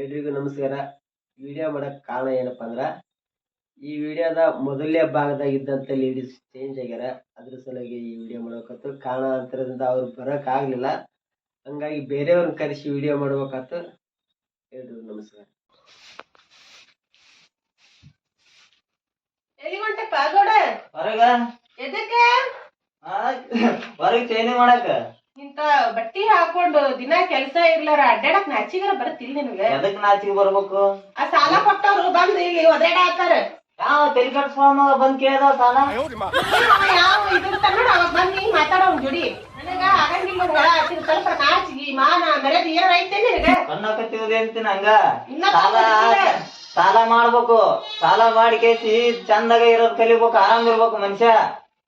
ಎಲ್ರಿಗೂ ನಮಸ್ಕಾರ. ವಿಡಿಯೋ ಮಾಡಕ್ ಕಾರಣ ಏನಪ್ಪ ಅಂದ್ರೆ ಈ ವಿಡಿಯೋದ ಮೊದಲನೇ ಭಾಗದಾಗ ಇದ್ದಂತ ಲೇಡೀಸ್ ಚೇಂಜ್ ಆಗ್ಯಾರ. ಅದ್ರ ಸಲುವಾಗಿ ಈ ವಿಡಿಯೋ ಮಾಡಬೇಕತ್ತು ಕಾರಣಾಂತರದಿಂದ ಅವ್ರು ಬರಕ್ ಆಗ್ಲಿಲ್ಲ. ಹಂಗಾಗಿ ಬೇರೆಯವ್ರನ್ನ ಕರೆಸಿ ವಿಡಿಯೋ ಮಾಡ್ಬೇಕಾತು ಎಲ್ರಿಗೂ ನಮಸ್ಕಾರ. ಹೊರಗ? ಎದಕ್ಕೆ? ಹೊರಗ್ ಚೈನಿ ಮಾಡಕ. ಇಂತ ಬಟ್ಟಿ ಹಾಕೊಂಡು ದಿನ ಕೆಲ್ಸ ಇರ್ಲಾರ ಅಡ್ಡಾಡಕ್ ನಾಚಿಗರ ಬರ್ತಿಲ್ ನಿನಗೆ? ಎದಕ್ ನಾಚಿಗೆ ಬರ್ಬೇಕು? ಆ ಸಾಲ ಕೊಟ್ಟವ್ರು ಬಂದ್ ಇಲ್ಲಿ ಒದೇಡ ಹಾಕಾರ ಯಾವ ತೆಲಿ ಕಟ್ಸ್ಕೊಂಡ್ ಬಂದ್ ಕೇಳ್ದ ಸಾಲ? ಯಾವ ಇದ್ರ ತನ್ನಡ ಅವಾಗ ಬಂದ್ ಹಿಂಗ್ ಮಾತಾಡೋನ್ ಅವ್ನ್ ಜೋಡಿ. ನನಗ ಆಗಂಗಿಲ್ಲ ಸ್ವಲ್ಪ ನಾಚಿಗಿ ಮಾನ ಮರ್ಯಾದ ಏನಾರ ಐತೆ ನಿನಗ? ಕಣ್ಣಾಕತ್ತಿರೋದೇ ಅಂತೀನಿ ಹಂಗ. ಸಾಲ. ಸಾಲ ಮಾಡ್ಬೇಕು. ಸಾಲ ಮಾಡಿ ಕೇಸಿ ಚಂದಾಗ ಇರೋದ್ ಕಲಿಬೇಕು ಆರಾಮ್ ಇರ್ಬೇಕು ಮನುಷ್ಯ.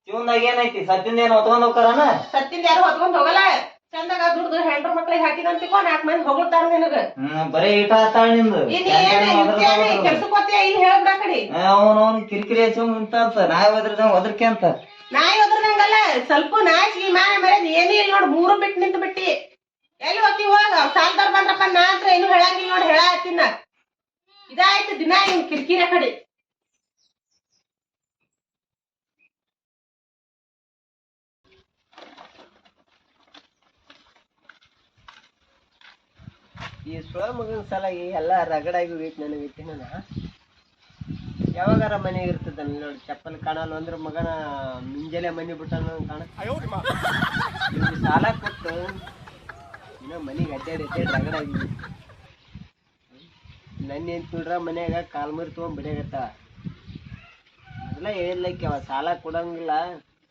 ಜೀವನದಾಗ ಏನೈತಿ? ಸತ್ತಿಂದ ಏನ್ ಹೊತ್ಕೊಂಡ್ ಹೋಗ್ತಾರನ? ಸತ್ತಿಂದ ಯಾರು ಹೊತ್ಕೊಂಡ್ ಹೋಗಲ್ಲ. ಚಂದಾಗ ದುಡ್ದು ಹೆಂಡ್ರ ಮಕ್ಳಿಗೆ ಹಾಕಿದಂತಿಕೋ ನಾಲ್ಕ್ ಮಂದಿ ಹೋಗ್ತಾರ ನಿನಗ. ಹ್ಮ್ ಬರೀ ಈಟ ಆತಾಳ ನಿಂದು. ಇನ್ ಏನ್ ಕೆಲ್ಸಕ್ ಹೋಗ್ತೀಯ? ಇಲ್ಲಿ ಹೇಳ್ದ ಕಡಿ. ಅವನವನ್ ಕಿರಿಕಿರಿ ಹಚ್ಚಿ ಮುಂತಾತ ನಾಯಿ ಒದ್ರ ಒದರ್ಕೆ ಅಂತ. ನಾಯಿ ಹೋದ್ರದಂಗಲ್ಲ ಸ್ವಲ್ಪ ನಾಯಿ ಮಾನೆ ಮರ್ಯಾದೆ ಏನೂ ಇಲ್ಲ ನೋಡ್ ಮೂರು ಬಿಟ್ಟು ನಿಂತು ಬಿಟ್ಟಿ. ಎಲ್ಲಿ ಹೋಗ್ತಿ ಹೋಗ ಸಾಲ್ದಾರ್ ಬಂದ್ರಪ್ಪ ನಾ ಹತ್ರ ಏನು ಹೇಳಂಗಿಲ್ಲ ನೋಡಿ ಹೇಳ ಹತ್ತಿನ ಇದಾಯ್ತು ದಿನ ಇನ್ ಕಿರಿಕಿರಿ ಕಡೆ. ಈ ಸುಳ ಮಗನ ಸಲಾಗಿ ಎಲ್ಲ ರಗಡಾಗಿ ಹೋಗೈತಿ ನನಗೈತಿ ನಾನು ಯಾವಾಗಾರ ಮನೆಗೆ ಇರ್ತದ ನೋಡಿ ಚಪ್ಪಲ್ ಕಾಣಲ್ಲ ಅಂದ್ರೆ ಮಗನ ಮುಂಜಾನೆ ಮನೆ ಬಿಟ್ಟಾನ ಕಾಣ. ಸಾಲ ಕೊಟ್ಟು ಇನ್ನೂ ಮನೆಗೆ ಅಡ್ಡಾಡಿ ಅಡ್ಡಾಡಿ ರಗಡಾಗಿ ನನ್ನ ಏನು ತಿಳ್ರ ಮನ್ಯಾಗ ಕಾಲ್ ಮರಿ ತೊಗೊಂಡು ಬಿಡಾಗತ್ತ ಮೊದಲ ಹೇಳಿದ್ಲಕ್ಕೆ ಅವ ಸಾಲ ಕೊಡಂಗಿಲ್ಲ.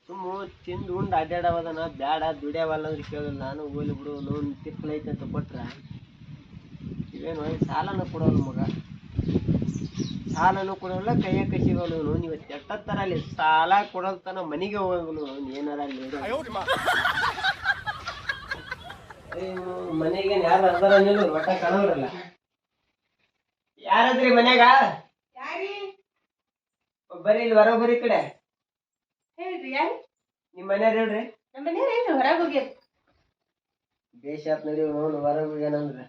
ಸುಮ್ಮ ತಿಂದು ಉಂಡು ಅಡ್ಡಾಡವದನ ಬ್ಯಾಡ ದುಡಿಯವಲ್ಲ ಅಂದ್ರೆ ಕೇಳಿದ್ರು ನಾನು ಹೋಗ್ಲಿ ಬಿಡು ನೋನ್ ತಿಪ್ಪಲೈತೆ ಅಂತ ಕೊಟ್ರ. ಇವೇನು ಸಾಲನ ಕೊಡೋಲ್ಲ ಮಗ. ಸಾಲನು ಕೊಡೋಲ್ಲ ಕೈಯ ಕಸಿಗಳು ನೀವು ಎಷ್ಟತ್ತರ ಅಲ್ಲಿ ಸಾಲ ಕೊಡೋಲ್ತನ ಮನೆಗೆ ಹೋಗಂಗಿಲ್ಲ ಅವ್ನು ಏನಾರ ಅಲ್ಲಿ ಮನೆಗೆ ಯಾರು ಅದರ ನಿಲ್ಲ ಒಟ್ಟ ಕಾಣೋರಲ್ಲ. ಯಾರದ್ರಿ ಮನ್ಯಾಗ? ಯಾರಿ? ಬರ್ರಿ ಇಲ್ಲಿ ಹೊರ ಬರೀ ಕಡೆ. ಹೇಳ್ರಿ ಯಾರು? ನಿಮ್ ಮನೆಯವ್ರು ಹೇಳ್ರಿ. ನಮ್ಮ ಮನೆಯವ್ರು ಹೇಳ್ರಿ ಹೊರಗೆ ಹೋಗ್ಯಾರ? ದೇಶ ನಡಿ ಹೊರಗೆ ಏನಂದ್ರ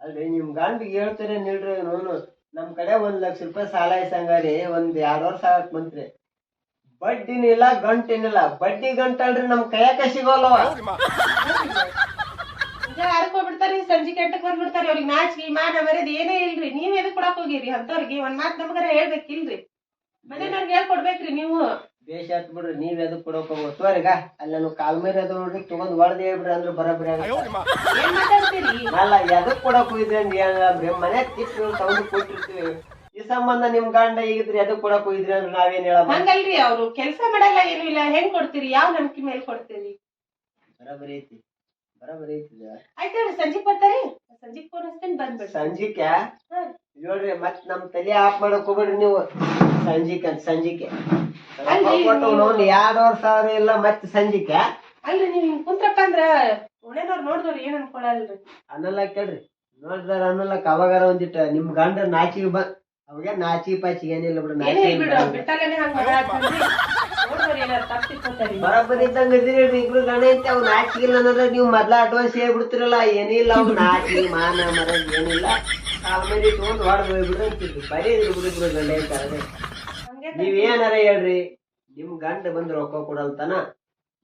ಅಲ್ರಿ ನಿಮ್ ಗಂಡ ಹೇಳ್ತಾರೆ ನಿಲ್ರಿ ನೋನು ನಮ್ ಕಡೆ ಒಂದ್ ಲಕ್ಷ ರೂಪಾಯಿ ಸಾಲ ಇಸಂಗಾರಿ ಒಂದ್ ಎರಡ್ ವರ್ಷ ಆಗಕ್ ಬಂತ್ರಿ ಬಡ್ಡಿನಿಲ್ಲ ಗಂಟಿನಿಲ್ಲ. ಬಡ್ಡಿ ಗಂಟಲ್ರಿ ನಮ್ ಕೈಯಾಕ ಸಿಗೋಲ್ವ ಹೋಗ್ಬಿಡ್ತಾರಿ ಸಂಜೆ ಕೆಟ್ಟಕ್ ಬಂದ್ಬಿಡ್ತಾರಿ ಅವ್ರಿಗೆ. ನಾಚಿಕೆ ಮಾನ ಮರ್ಯಾದೆ ಏನೇ ಇಲ್ರಿ. ನೀವ್ ಎದಕ್ ಕೊಡಕ್ ಹೋಗಿರಿ? ಅಂತವ್ರಿಗೆ ಒಂದ್ ಮಾತ್ ನಮ್ಗಾರ ಹೇಳ್ಬೇಕಿಲ್ರಿ? ಮನೆಯವ್ರಿಗೆ ಹೇಳ್ಕೊಡ್ಬೇಕ್ರಿ ನೀವು. ಬೇಷ್ ಆತ್ ಬಿಡ್ರಿ ನೀವ್ ಎದಕ್ ಕೊಡೋಕ್ ತೋರಿಗ ಅಲ್ಲಿ ನಾನು ಕಾಲ್ ಮೇಲೆ ಅದು ನೋಡ್ರಿ ತಗೊಂಡ್ ಹೊಡೆದ್ ಹೇಳ್ಬಿಡ್ರಿ ಅಂದ್ರೆ ಬರಬ್ರಿ ಅಲ್ಲ ಎದಕ್ ಕೊಡಕ್ ಹೋಗಿದ್ರಿ ಅಂದ್ರೆ ಮನೆ ತಿಪ್ಪಿ ತಗೊಂಡು ಕೊಟ್ಟಿರ್ತೀವಿ. ಈ ಸಂಬಂಧ ನಿಮ್ ಗಂಡ ಈಗಿದ್ರಿ ಎದಕ್ ಕೊಡಕ್ ಹೋಗಿದ್ರಿ ಅಂದ್ರೆ ನಾವೇನ್ ಹೇಳಮ್ಮ ಹಂಗಲ್ರಿ ಅವ್ರು ಕೆಲ್ಸ ಮಾಡಲ್ಲ ಏನು ಇಲ್ಲ ಹೆಂಗ್ ಕೊಡ್ತೀರಿ? ಯಾವ ನಂಬಿಕೆ ಮೇಲೆ ಕೊಡ್ತೀರಿ? ಬರಬರಿ ಐತಿ ಬರಬರಿ ಐತಿ ಆಯ್ತಾರ ಆಯ್ತು ಹೇಳ್ರಿ ಸಂಜೆಗ್ ಬರ್ತಾರಿ? ಸಂಜೆಗ್ ಫೋನ್ ಹಚ್ತೇನೆ ಬಂದ್ಬಿಡ್ರಿ. ಸಂಜೀಕ ಹಾ. ನೋಡ್ರಿ ಮತ್ ನಮ್ ತಲೆ ಆಫ್ ಮಾಡಕ್ ಹೋಗ್ಬೇಡ್ರಿ ನೀವು. ಸಂಜೀಕ್ ಅಂತ ಸಂಜಿಕೆ ಕೊಟ್ಟು ನೋಡಿ ಎರಡ್ವರೆ ಸಾವಿರ ಇಲ್ಲ ಮತ್ತೆ ಸಂಜಿಕೆ ಅಲ್ರಿ ನೀವ್ ಹಿಂಗ್ ಕುಂತ್ರಪ್ಪ ಅಂದ್ರ ಓಣೆನವ್ರು ನೋಡಿದವ್ರು ಏನ್ ಅನ್ಕೊಳಲ್ರಿ? ಅನ್ನಲ್ಲ ಕೇಳ್ರಿ. ನೋಡಿದಾರ ಅನ್ನಲ್ಲ ಅವಾಗಾರ ಒಂದಿಟ್ಟ ನಿಮ್ ಗಂಡ ನಾಚಿಗೆ ಬ ಅವಾಗ ನಾಚಿ ಪಾಚಿ ಏನಿಲ್ಲ ಬಿಡು ಏನೇ ನಾಚಿಗೆ ಬಿಡು ಬಿಟ್ಟಾಗನೆ ಹಂಗ ನೋಡಿದವ್ರು ಏನಾರ ತಪ್ಪಿಸ್ಕೊತಾರಿ ಬರಬರಿ ಇದ್ದಂಗ ಇದ್ರಿ ಇಬ್ರು ಗಂಡ ಐತಿ ಅವ್ ನಾಚಿಗಿಲ್ಲ ಅನ್ನೋದ್ರ ನೀವು ಮೊದ್ಲ ಅಡ್ವಾನ್ಸ್ ಹೇಳ್ಬಿಡ್ತಿರಲ್ಲ ಏನಿಲ್ಲ ಅವ್ ನಾಚಿ ಮಾನ ಮರ ಏನಿಲ್ಲ. ಕಾಲ್ ಮೇಲೆ ಇಟ್ಕೊಂಡು ಹೊಡೆದು ಹೋಗ್ಬಿಡ್ರಿ ಅಂತಿದ್ರು. ಬರೀ ಇಬ್ರು ಬಿಡು ಇಬ್ರು ಗಂಡ ಐತಾರೆ ಹಂಗೆ ನೀವ್ ಏನಾರ ಹೇಳ್ರಿ ನಿಮ್ ಗಂಡ ಬಂದ್ ರೊಕ್ಕ ಕೊಡಲ್ತನ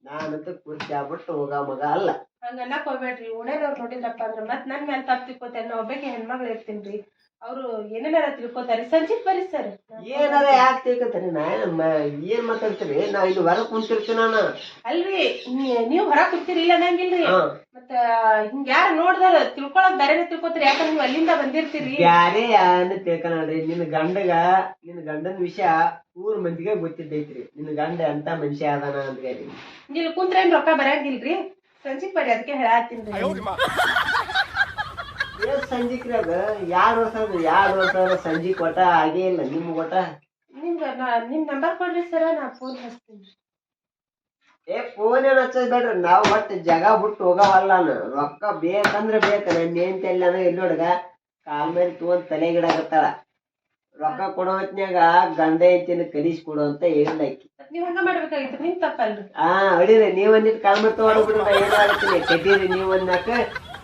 ನಾನಂತೂ ಕುರ್ಚಿ ಆಗ್ಬಿಟ್ಟು ಹೋಗ ಮಗ ಅಲ್ಲ. ಹಂಗನ್ನ ಅನ್ನಕ್ ಹೋಗ್ಬೇಡ್ರಿ. ಓಣೆನವ್ರು ನೋಡಿದ್ರಪ್ಪ ಅಂದ್ರ ಮತ್ ನನ್ ಮೇಲೆ ತಪ್ಪಿಕೋತೇನೆ ನಾ ಒಬ್ಬಾಕಿ ಹೆಣ್ಮಗ್ಳು ಇರ್ತೀನ್ರಿ. ಅವ್ರು ಏನೇನಾರ ತಿಳ್ಕೊತಾರೆ. ಸಂಜೀವ್ ಬರ್ರಿ ಸರ್. ಏನಾರ ಯಾಕೆ ತಿಳ್ಕೊತಾರೆ? ನಾ ಏನ್ ಮ- ಏನ್ ಮಾತಾಡ್ತೀರಿ? ನಾ ಇಲ್ಲಿ ಹೊರ ಕುಂತಿರ್ತೀನಿ ನಾನು. ಅಲ್ರಿ ನೀವು ಹೊರ ಕುಂತೀರಿ ಇಲ್ಲ ಅನ್ನಂಗಿಲ್ರಿ. ಮತ್ತ ಹಿಂಗ ಯಾರ ನೋಡ್ದಾರ ತಿಳ್ಕೊಳಕ್ ಬೇರೆ ತಿಳ್ಕೊತೀರಿ. ಯಾಕಂದ್ರೆ ನೀವು ಅಲ್ಲಿಂದ ಬಂದಿರ್ತೀರಿ. ಯಾರೇ ಯಾರನ್ನ ತಿಳ್ಕೊಳ್ರಿ ನಿನ್ನ ಗಂಡಗ ನಿನ್ನ ಗಂಡನ ವಿಷಯ ಊರ್ ಮಂದಿಗೆ ಗೊತ್ತಿದ್ದೈತ್ರಿ. ನಿನ್ನ ಗಂಡ ಅಂತ ಮನುಷ್ಯ ಅದಾನ ಅಂತ ಹೇಳಿ. ಇಲ್ಲಿ ಕುಂತ್ರ ಏನ್ ರೊಕ್ಕ ಬರಂಗಿಲ್ರಿ? ಸಂಜೀವ್ ಬರ್ರಿ ಅದಕ್ಕೆ ಹೇಳತ್ತೀನ್ರಿ ಏನ್ ಯಾರು ಯಾರ್ ವರ್ಷ ಯಾರ್ ವರ್ಷ ಸಂಜಿ ಕೊಟ್ಟ? ಆಗೇ ಇಲ್ಲ ನಿಮ್ ಕೊಟ್ಟ? ನಿಮ್ಗೆ ನಿಮ್ ನಂಬರ್ ಕೊಡ್ರಿ ಸರ ನಾ ಫೋನ್ ಹಚ್ತೀನಿ. ಏ ಫೋನ್ ಏನ್ ಹಚ್ಚೋದ್ ಬೇಡ್ರಿ ನಾವ್ ಒಟ್ಟು ಜಗ ಬಿಟ್ಟು ಹೋಗವಲ್ಲ ನಾನು. ರೊಕ್ಕ ಬೇಕಂದ್ರೆ ಬೇಕ ನನ್ನ ಏನ್ ಎಲ್ಲ ಎಲ್ಲಿ ನೋಡ್ಗ. ಕಾಲ್ ಮೇಲೆ ತಗೊಂಡ್ ತಲೆ ಗಿಡಾಕತ್ತಾಳ ರೊಕ್ಕ ಕೊಡೋ ಹೊತ್ನ್ಯಾಗ ಗಂಡ ಐತಿನ ಕಲಿಸಿ ಕೊಡು ಅಂತ ಮತ್ ನೀವ್ ಹಂಗ ಮಾಡ್ಬೇಕಾಗಿತ್ತು ನಿಮ್ ತಪ್ಪಲ್ರಿ. ಆ ಹೊಡಿರಿ ನೀವ್ ಒಂದಿಟ್ಟು ಕಾಲ್ ಮೇಲೆ ತಗೊಂಡ್ ಬಿಡ್ರಿ ನಾ ಕಟೀರಿ ನೀವ್ ಒಂದ್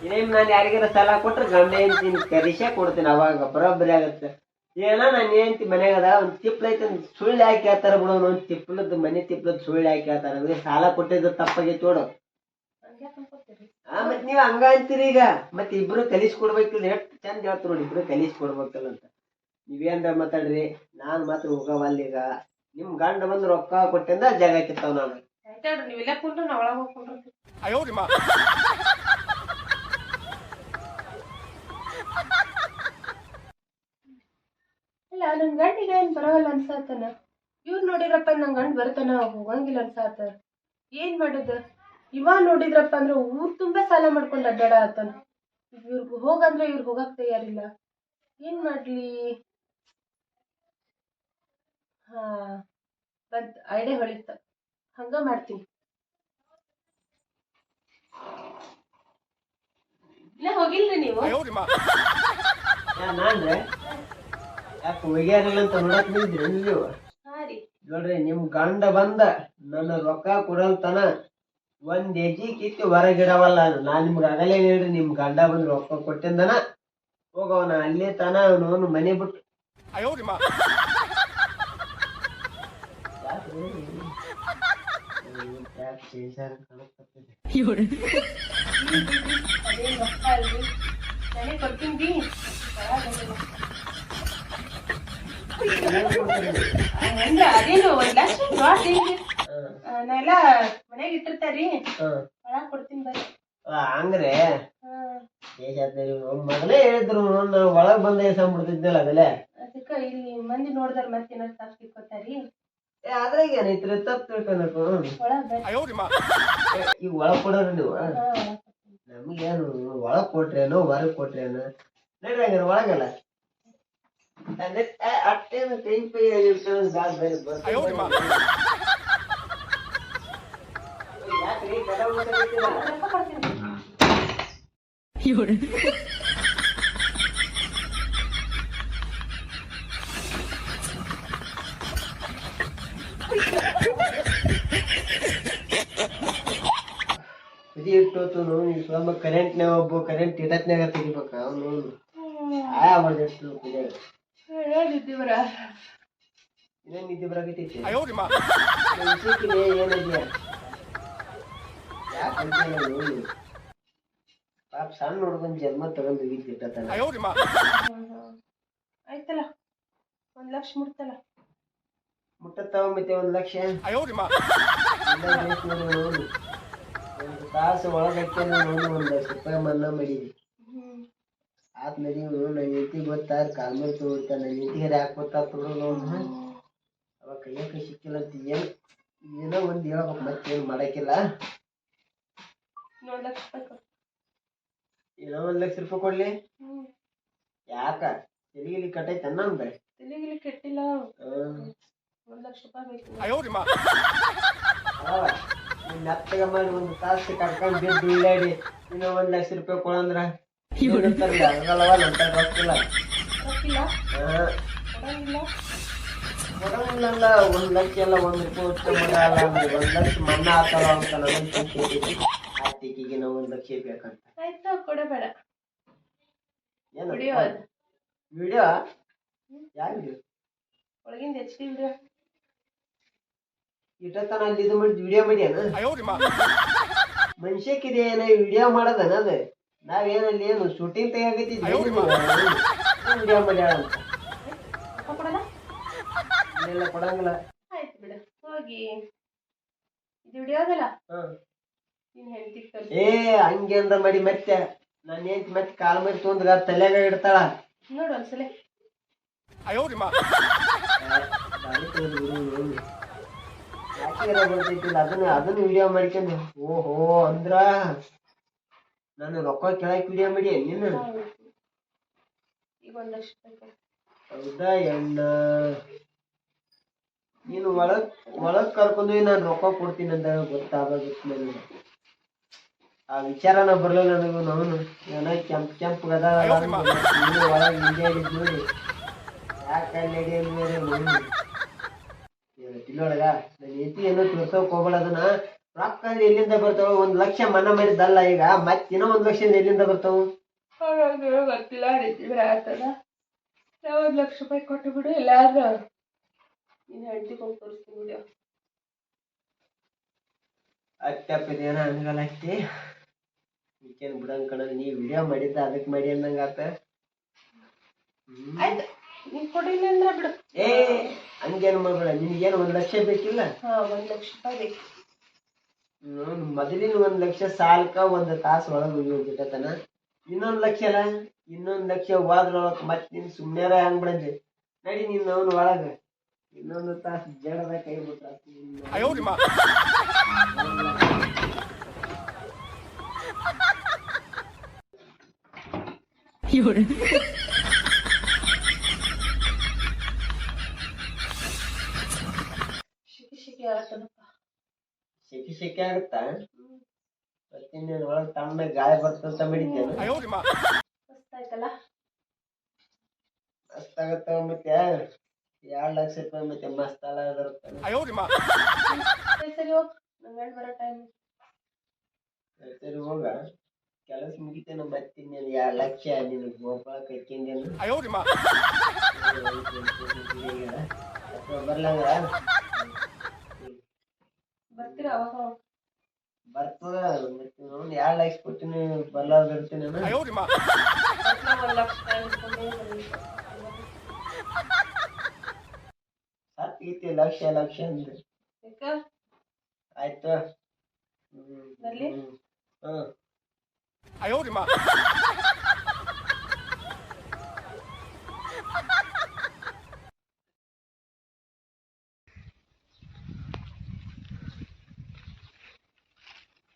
ಇನ್ನೇಮ್ ನಾನು ಯಾರಿಗಾರ ಸಾಲ ಕೊಟ್ರೆ ಗಂಡ ಹೆಂಡತಿ ಕರಿಸೇ ಕೊಡ್ತೀನಿ ಅವಾಗ ಬರೋಬ್ಬರಿ ಆಗತ್ತೆ. ಏನ ನಾನು ಹೆಂಡ್ತಿ ಮನ್ಯಾಗ ಅದ ಒಂದ್ ತಿಪ್ಲ ಐತೆ ಸುಳ್ಳು ಹಾಕಿ ಹೇಳ್ತಾರ ಬಿಡು ಒಂದ್ ತಿಪ್ಲದ ಮನೆ ತಿಪ್ಲದ ಸುಳ್ಳು ಹಾಕಿ ಹೇಳ್ತಾರ? ಅಂದ್ರೆ ಸಾಲ ಕೊಟ್ಟಿದ್ದು ತಪ್ಪಾಗೈತಿ ನೋಡು. ಆ ಮತ್ ನೀವ್ ಹಂಗ ಅಂತೀರಿ ಈಗ? ಮತ್ ಇಬ್ರು ಕಲಿಸ್ ಕೊಡ್ಬೇಕಿಲ್ಲ ಎಷ್ಟ್ ಚಂದ ಹೇಳ್ತು ನೋಡಿ ಇಬ್ರು ಕಲಿಸ್ಕೊಡ್ಬೇಕಲ್ಲ ಅಂತ. ನೀವೇನ್ರ ಮಾತಾಡ್ರಿ? ನಾನ್ ಮಾತ್ರ ಹೋಗವಲ್ಲ ಈಗ. ನಿಮ್ ಗಂಡ ಬಂದ್ ರೊಕ್ಕ ಕೊಟ್ಟಿಂದ ಜಾಗ ಕಿತ್ತಾವ್ ನಾನು. ನೀವೆಲ್ಲ ಕುಂಡ್ರು ನಾ ಒಳಗ್ ಹೋಗ್ ಇಲ್ಲ ನನ್ ಗಂಡಿಗೆ ಏನ್ ಬರೋಲ್ಲ ಅನ್ಸಾತನ. ಇವ್ರ್ ನೋಡಿದ್ರಪ್ಪ ನನ್ ಗಂಡ ಬರ್ತಾನ ಹೋಗಂಗಿಲ್ಲ ಅನ್ಸಾತ. ಏನ್ ಮಾಡುದ? ಇವ ನೋಡಿದ್ರಪ್ಪ ಅಂದ್ರ ಊರ್ ತುಂಬಾ ಸಾಲ ಮಾಡ್ಕೊಂಡ್ ಅಡ್ಡಾಡ ಆತನ. ಇವ್ರಿಗೆ ಹೋಗಂದ್ರೆ ಇವ್ರು ಹೋಗಕ್ ತಯಾರಿಲ್ಲ. ಏನ್ ಮಾಡ್ಲಿ? ಹಾ ಬಂತ್ ಐಡೆ ಹೊಳಿತ. ಹಂಗ ಮಾಡ್ತೀನಿ. ಇಲ್ಲ ಹೋಗಿಲ್ರಿ ನೀವು. ಯಾಕೆ ಒಗ್ಯಾರಿಲ್ಲ ಅಂತ ನೋಡಕ್ ನೀವು? ನೋಡ್ರಿ ನಿಮ್ ಗಂಡ ಬಂದ ನನ್ನ ರೊಕ್ಕ ಕೊಡಲ್ತನ ಒಂದ್ ಕಿತ್ತು ಕಿತ್ತಿ ಹೊರಗಿಡವಲ್ಲ ನಾ ನಿಮ್ಗೆ ಆಗಲೇ ಹೇಳ್ರಿ ನಿಮ್ ಗಂಡ ಬಂದ್ ರೊಕ್ಕ ಕೊಟ್ಟಿಂದನ ಹೋಗವನ ಅಲ್ಲೇ ತನ ಅವನು ಮನೆ ಬಿಟ್ಟು. ಯಾಕ್ರಿ? ಯಾಕ್ ಬೇಜಾರ್ ಕಾಣಕತ್ತದೆ? ಅದೇನ್ ರೊಕ್ಕ ಅಲ್ರಿ ನಾನೇ ಕೊಡ್ತೀನಿ ಬಿ ಏನ್ ಕೊಡ್ತೀರಿ? ಹಂಗ ಅದೇನು ಒಂದ್ ಲಕ್ಷ ಆ, ನಾ ಎಲ್ಲ ಮನ್ಯಾಗ ಇಟ್ಟಿರ್ತಾರಿ ಹಾ. ಒಳಗ್ ಕೊಡ್ತೀನಿ ಬರ್ರಿ. ಹಂಗ್ರೆ? ಮೊದಲೇ ಹೇಳಿದ್ರು ನಾನು ಒಳಗ್ ಬಂದ ಎಸಂಬಿಡ್ತಿದ್ದಲ್ಲ ಅದಲ್ಲೇ ಅದಕ್ಕ ಇಲ್ಲಿ ಮಂದಿ ನೋಡಿದ್ರ ಮತ್ತೆ ಏನಾರ ತಪ್ಪು ತಿಳ್ಕೊತಾರಿ ಆದ್ರೆ ಈಗ ಏನೈತ್ರಿ ತಪ್ಪು ಬರ್ರಿ. ಈಗ ಒಳಗ್ ಕೊಡೋರು ನೀವು. ನಮ್ಗೇನು ಒಳಗ್ ಕೊಟ್ರೇನು ಹೊರಗ್ ಕೊಟ್ರೇನು? ನಡ್ರಿ ಹಂಗಾರೆ ಒಳಗಲ್ಲ. ಅದೇ, ಏ, ಅಟ್ಟೇನು ಕೈ ಪೈ ಇರ್ತದೆ, ಗಾಡ್ ಬೇರೆ ಬರ್ತದೆ. ಯಾಕ್ರಿ ಕದ ಮಾತಾಡ್ತೀರ? ರೊಕ್ಕ ಕೊಡ್ತೀನಿ ಕುದಿ ಇಟ್ಟೋತು ನೋಡಿ ಸ್ವಲ್ಪ ಕರೆಂಟ್ನಾಗ ಒಬ್ಬ ಕರೆಂಟ್ ಇಡತ್ನಾಗ ತೆಗಿಬೇಕ ಅವನು ಆಯ ಮಾಡ್ದಷ್ಟು ಬರ ನಿದ್ದೆ ಏನಿದೆ ಪಾಪ ಸಣ್ಣ ಹುಡುಗನ್ ಜನ್ಮ ತಗೊಂಡು ಇಟ್ಟತನ ಆಯ್ತಲ್ಲ ಒಂದ್ ಲಕ್ಷ ಮುಟ್ತಲ್ಲ. ಮುಟ್ಟತ್ತಾವ ಮತ್ತೆ ಒಂದ್ ಲಕ್ಷ? ಒಂದು ತಾಸು ಒಳಗಕ್ಕೆ ನೋಡಿ ಒಂದ್ ಲಕ್ಷ ರೂಪಾಯಿ ಮನ್ನಾ ಮಾಡಿದ್ವಿ ಆತ್ ನದಿ ನನ್ನ ಹೆಂಡತಿ ಗೊತ್ತಾರ ಕಾಲ್ ಮೇಲೆ ತಗೋತ ನನ್ನ ಹೆಂಡತಿಗೆ ಯಾಕೆ ಗೊತ್ತಾಗ್ತದ ನೋಡು ಅವಾಗ ಕೈಯಕ್ಕೆ ಸಿಕ್ಕಿಲ್ಲ ಅಂತ ಏನ್ ಏನೋ ಒಂದ್ ಹೇಳ್ಬೇಕು ಮತ್ತೇನ್ ಮಾಡಕ್ಕಿಲ್ಲ. ಏನೋ ಒಂದ್ ಲಕ್ಷ ರೂಪಾಯಿ ಕೊಡ್ಲಿ? ಯಾಕ? ತೆಲಿಗಿಲಿ ಕಟ್ಟೈತೆ ಅನ್ನಂದ ತೆಲಿಗಿಲಿ ಕೆಟ್ಟಿಲ್ಲ ಕಟ್ಟಿಲ್ಲ ಒಂದ್ ಲಕ್ಷ ರೂಪಾಯಿ ಬೇಕು. ಮಾಡಿ ಒಂದು ತಾಸು ಕಟ್ಕೊಂಡ್ ಬಿದ್ದು ಉಳ್ಳಾಡಿ ಇನ್ನೂ ಒಂದ್ ಲಕ್ಷ ರೂಪಾಯಿ ಕೊಡಂದ್ರ. ಕೊಡಂಗಿಲ್ಲ ಒಂದ್ ಲಕ್ಷ ಎಲ್ಲ ಒಂದ್ ರೂಪಾಯಿ ಒಂದ್ ಲಕ್ಷ ಮನ್ನಾ ಆಗ್ತಾವ ಅಂತ ನನಗೆ ಚಿಂತೆ ಆ ಟೀಕಿಗೆ ನಾವು ಒಂದ್ ಲಕ್ಷ ಬೇಕಂತ ಆಯ್ತು ಕೊಡಬೇಡ ಏನು ವಿಡಿಯೋ ಅದು ವಿಡಿಯೋ ಯಾವ ವಿಡಿಯೋ ಒಳಗಿಂದ ಎಚ್ ವಿಡಿಯೋ ಇಟ್ಟತನ ಅಲ್ಲಿ ಇದು ಮಾಡಿ ವಿಡಿಯೋ ಮಾಡ್ಯಾನ ಮನುಷ್ಯಕ್ಕಿದೆ ಏನ ವಿಡಿಯೋ ಮಾಡೋದನ ಅದು ನಾವೇನಲ್ಲಿ ಏನು ಶೂಟಿಂಗ್ ತೆಗಿತಿದ್ವಿ ಅಂತ. ಕೊಡಲ್ಲ? ಕೊಡಂಗಿಲ್ಲ. ಆಯ್ತು ಬಿಡು ಹೋಗಿ. ಇದು ನಿನ್ ಹೆಂಡತಿ ಏ ಹಂಗೆ ಅಂದ ಮಾಡಿ ಮತ್ತೆ. ನಾನು ಹೆಂಡತಿ ಮತ್ತೆ ಕಾಲ ಮೇಲೆ ತೊಂದ್ರ ತಲೆಗ ಇಡ್ತಾಳ. ನೋಡು ಒಂದ್ಸಲ. ಅದನ್ನ ಅದನ್ನ ವಿಡಿಯೋ ಮಾಡ್ಕೊಂಡು ಓಹೋ ಅಂದ್ರ. ನಾನು ರೊಕ್ಕ ಕೆಳಕ್ ವಿಡಿಯೋ ಮಾಡಿ ನೀನು ಹೌದು. ಈಗ ಒಂದ್ ಲಕ್ಷ ರೂಪಾಯಿ ಹೌದಾ ಎಣ್ಣ? ನೀನು ಒಳಗ್ ಒಳಗ್ ಕರ್ಕೊಂಡು ನಾನು ರೊಕ್ಕ ಕೊಡ್ತೀನಿ ಅಂತ ಗೊತ್ತಾಗಬೇಕು ನನಗೆ. ಆ ವಿಚಾರನ ಬರ್ಲಿಲ್ಲ ನನಗೂ ನಾನು ಏನೋ ಕೆಂಪ್ ಕೆಂಪ್ ಗದ ನೀನು ಒಳಗ್ ನೋಡಿ ಯಾಕೆ ಕೈ ನಡಿ ಬೇರೆ ನೋಡಿ ತಿಳೊಳಗ ನನ್ನ ಹೆಂಡತಿ ಏನೋ ತಿಳ್ಸೋಕ್ ಹೋಗ್ಬೇಡ ಅದನ್ನ. ರೊಕ್ಕ ಅಂದ್ರೆ ಎಲ್ಲಿಂದ ಬರ್ತಾವ ಒಂದ್ ಲಕ್ಷ ಮನ ಮಾಡಿದ್ದಲ್ಲ ಈಗ ಮತ್ ಇನ್ನೂ ಒಂದ್ ಲಕ್ಷ ಎಲ್ಲಿಂದ ಬರ್ತಾವ? ಗೊತ್ತಿಲ್ಲ ರೀತಿದ್ರೆ ಆಗ್ತದ ನಾ ಒಂದ್ ಲಕ್ಷ ರೂಪಾಯಿ ಕೊಟ್ಟು ಬಿಡು ಇಲ್ಲಾಂದ್ರ ನೀನ್ ಹೆಂಡತಿ ಕೊಂಡು ತೋರಿಸ್ತೀನಿ ಬಿಡು. ಅಕ್ಕಪ್ಪ ಏನೋ ಅನ್ಗಲ್ಲ ಅಕ್ಕಿ ಈಕೇನ್ ಬಿಡಂಗ್ ಕಣ ನೀ ವಿಡಿಯೋ ಮಾಡಿದ್ದ ಅದಕ್ ಮಾಡಿ ಅನ್ನಂಗ ಆತ. ಆಯ್ತು ನೀನ್ ಕೊಡಿಲ್ಲ ಅಂದ್ರ ಬಿಡು. ಏ ಹಂಗೇನ್ ಮಾಡ್ಬೇಡ ನಿನ್ಗೇನ್ ಒಂದ್ ಲಕ್ಷ ಬೇಕಿಲ್ಲ? ಹಾ ಒಂದ್ ಲಕ್ಷ ರೂಪಾಯಿ ಬೇಕು. ಹ್ಮ್, ಮೊದಲಿನ ಒಂದ್ ಲಕ್ಷ ಸಾಲ್ಕ ಒಂದ್ ತಾಸ್ ಒಳಗ್ ಹೋಗ್ಬಿಟ್ಟತನ ಇನ್ನೊಂದ್ ಲಕ್ಷ ಅಲ್ಲ ಇನ್ನೊಂದ್ ಲಕ್ಷ ಹೋದ್ರೊಳಗ್ ಮತ್ ನಿನ್ ಸುಮ್ನೆರ ಹಂಗ್ ಬಿಡಂದೆ ನಡಿ ನಿನ್ ಅವ್ನ ಒಳಗ. ಇನ್ನೊಂದು ತಾಸ ಜಡದ ಕೈ ಬಿಟ್ರ ಶಿಕಿ ಶಿಕಿ ಸೆಕೆ ಸೆಕೆ ಆಗುತ್ತಾ? ಮತ್ತಿನ್ನೇನು ಒಳಗೆ ತಣ್ಣ ಗಾಯ ಬರ್ತಂತ ಬಿಡಿದ್ದೇನೆ ಮಸ್ತ್ ಆಯ್ತಲ್ಲ ಮಸ್ತ್ ಆಗತ್ತ ಮತ್ತೆ ಎರಡು ಲಕ್ಷ ರೂಪಾಯಿ ಮತ್ತೆ ಮಸ್ತ್ ಅಲ್ಲ ಬರುತ್ತೆ ಸರಿ ಸರಿ ಹೋಗ್. ನಂಗ್ ಗಂಡ್ ಬರೋ ಟೈಮ್ ಸರಿ ಹೋಗ. ಕೆಲಸ ಮುಗಿತೇನೆ ಮತ್ತಿನ್ನೇನು ಎರಡು ಲಕ್ಷ ನಿನ್. ಗೋಪಾಳ ಕೈಕಿಂದೇನು ಅಥವಾ ಬರ್ಲಂಗ ಬರ್ತೀರಾ ಅವಾಗ? ಬರ್ತದ ಮತ್ತೆ ಅವ್ನು ಎರಡ್ ಲಕ್ಷ ಕೊಟ್ಟಿನಿ ಒಂದ್ ಲಕ್ಷ ಲಕ್ಷ ಲಕ್ಷ ಅಂದ. ಯಾಕ? ಆಯ್ತು. ಹ್ಮ್. ಬರ್ಲಿ? ಹ್ಮ್. ಹ್ಮ್ ಆರ್ನ ಕರ್ಕೊಂಡ್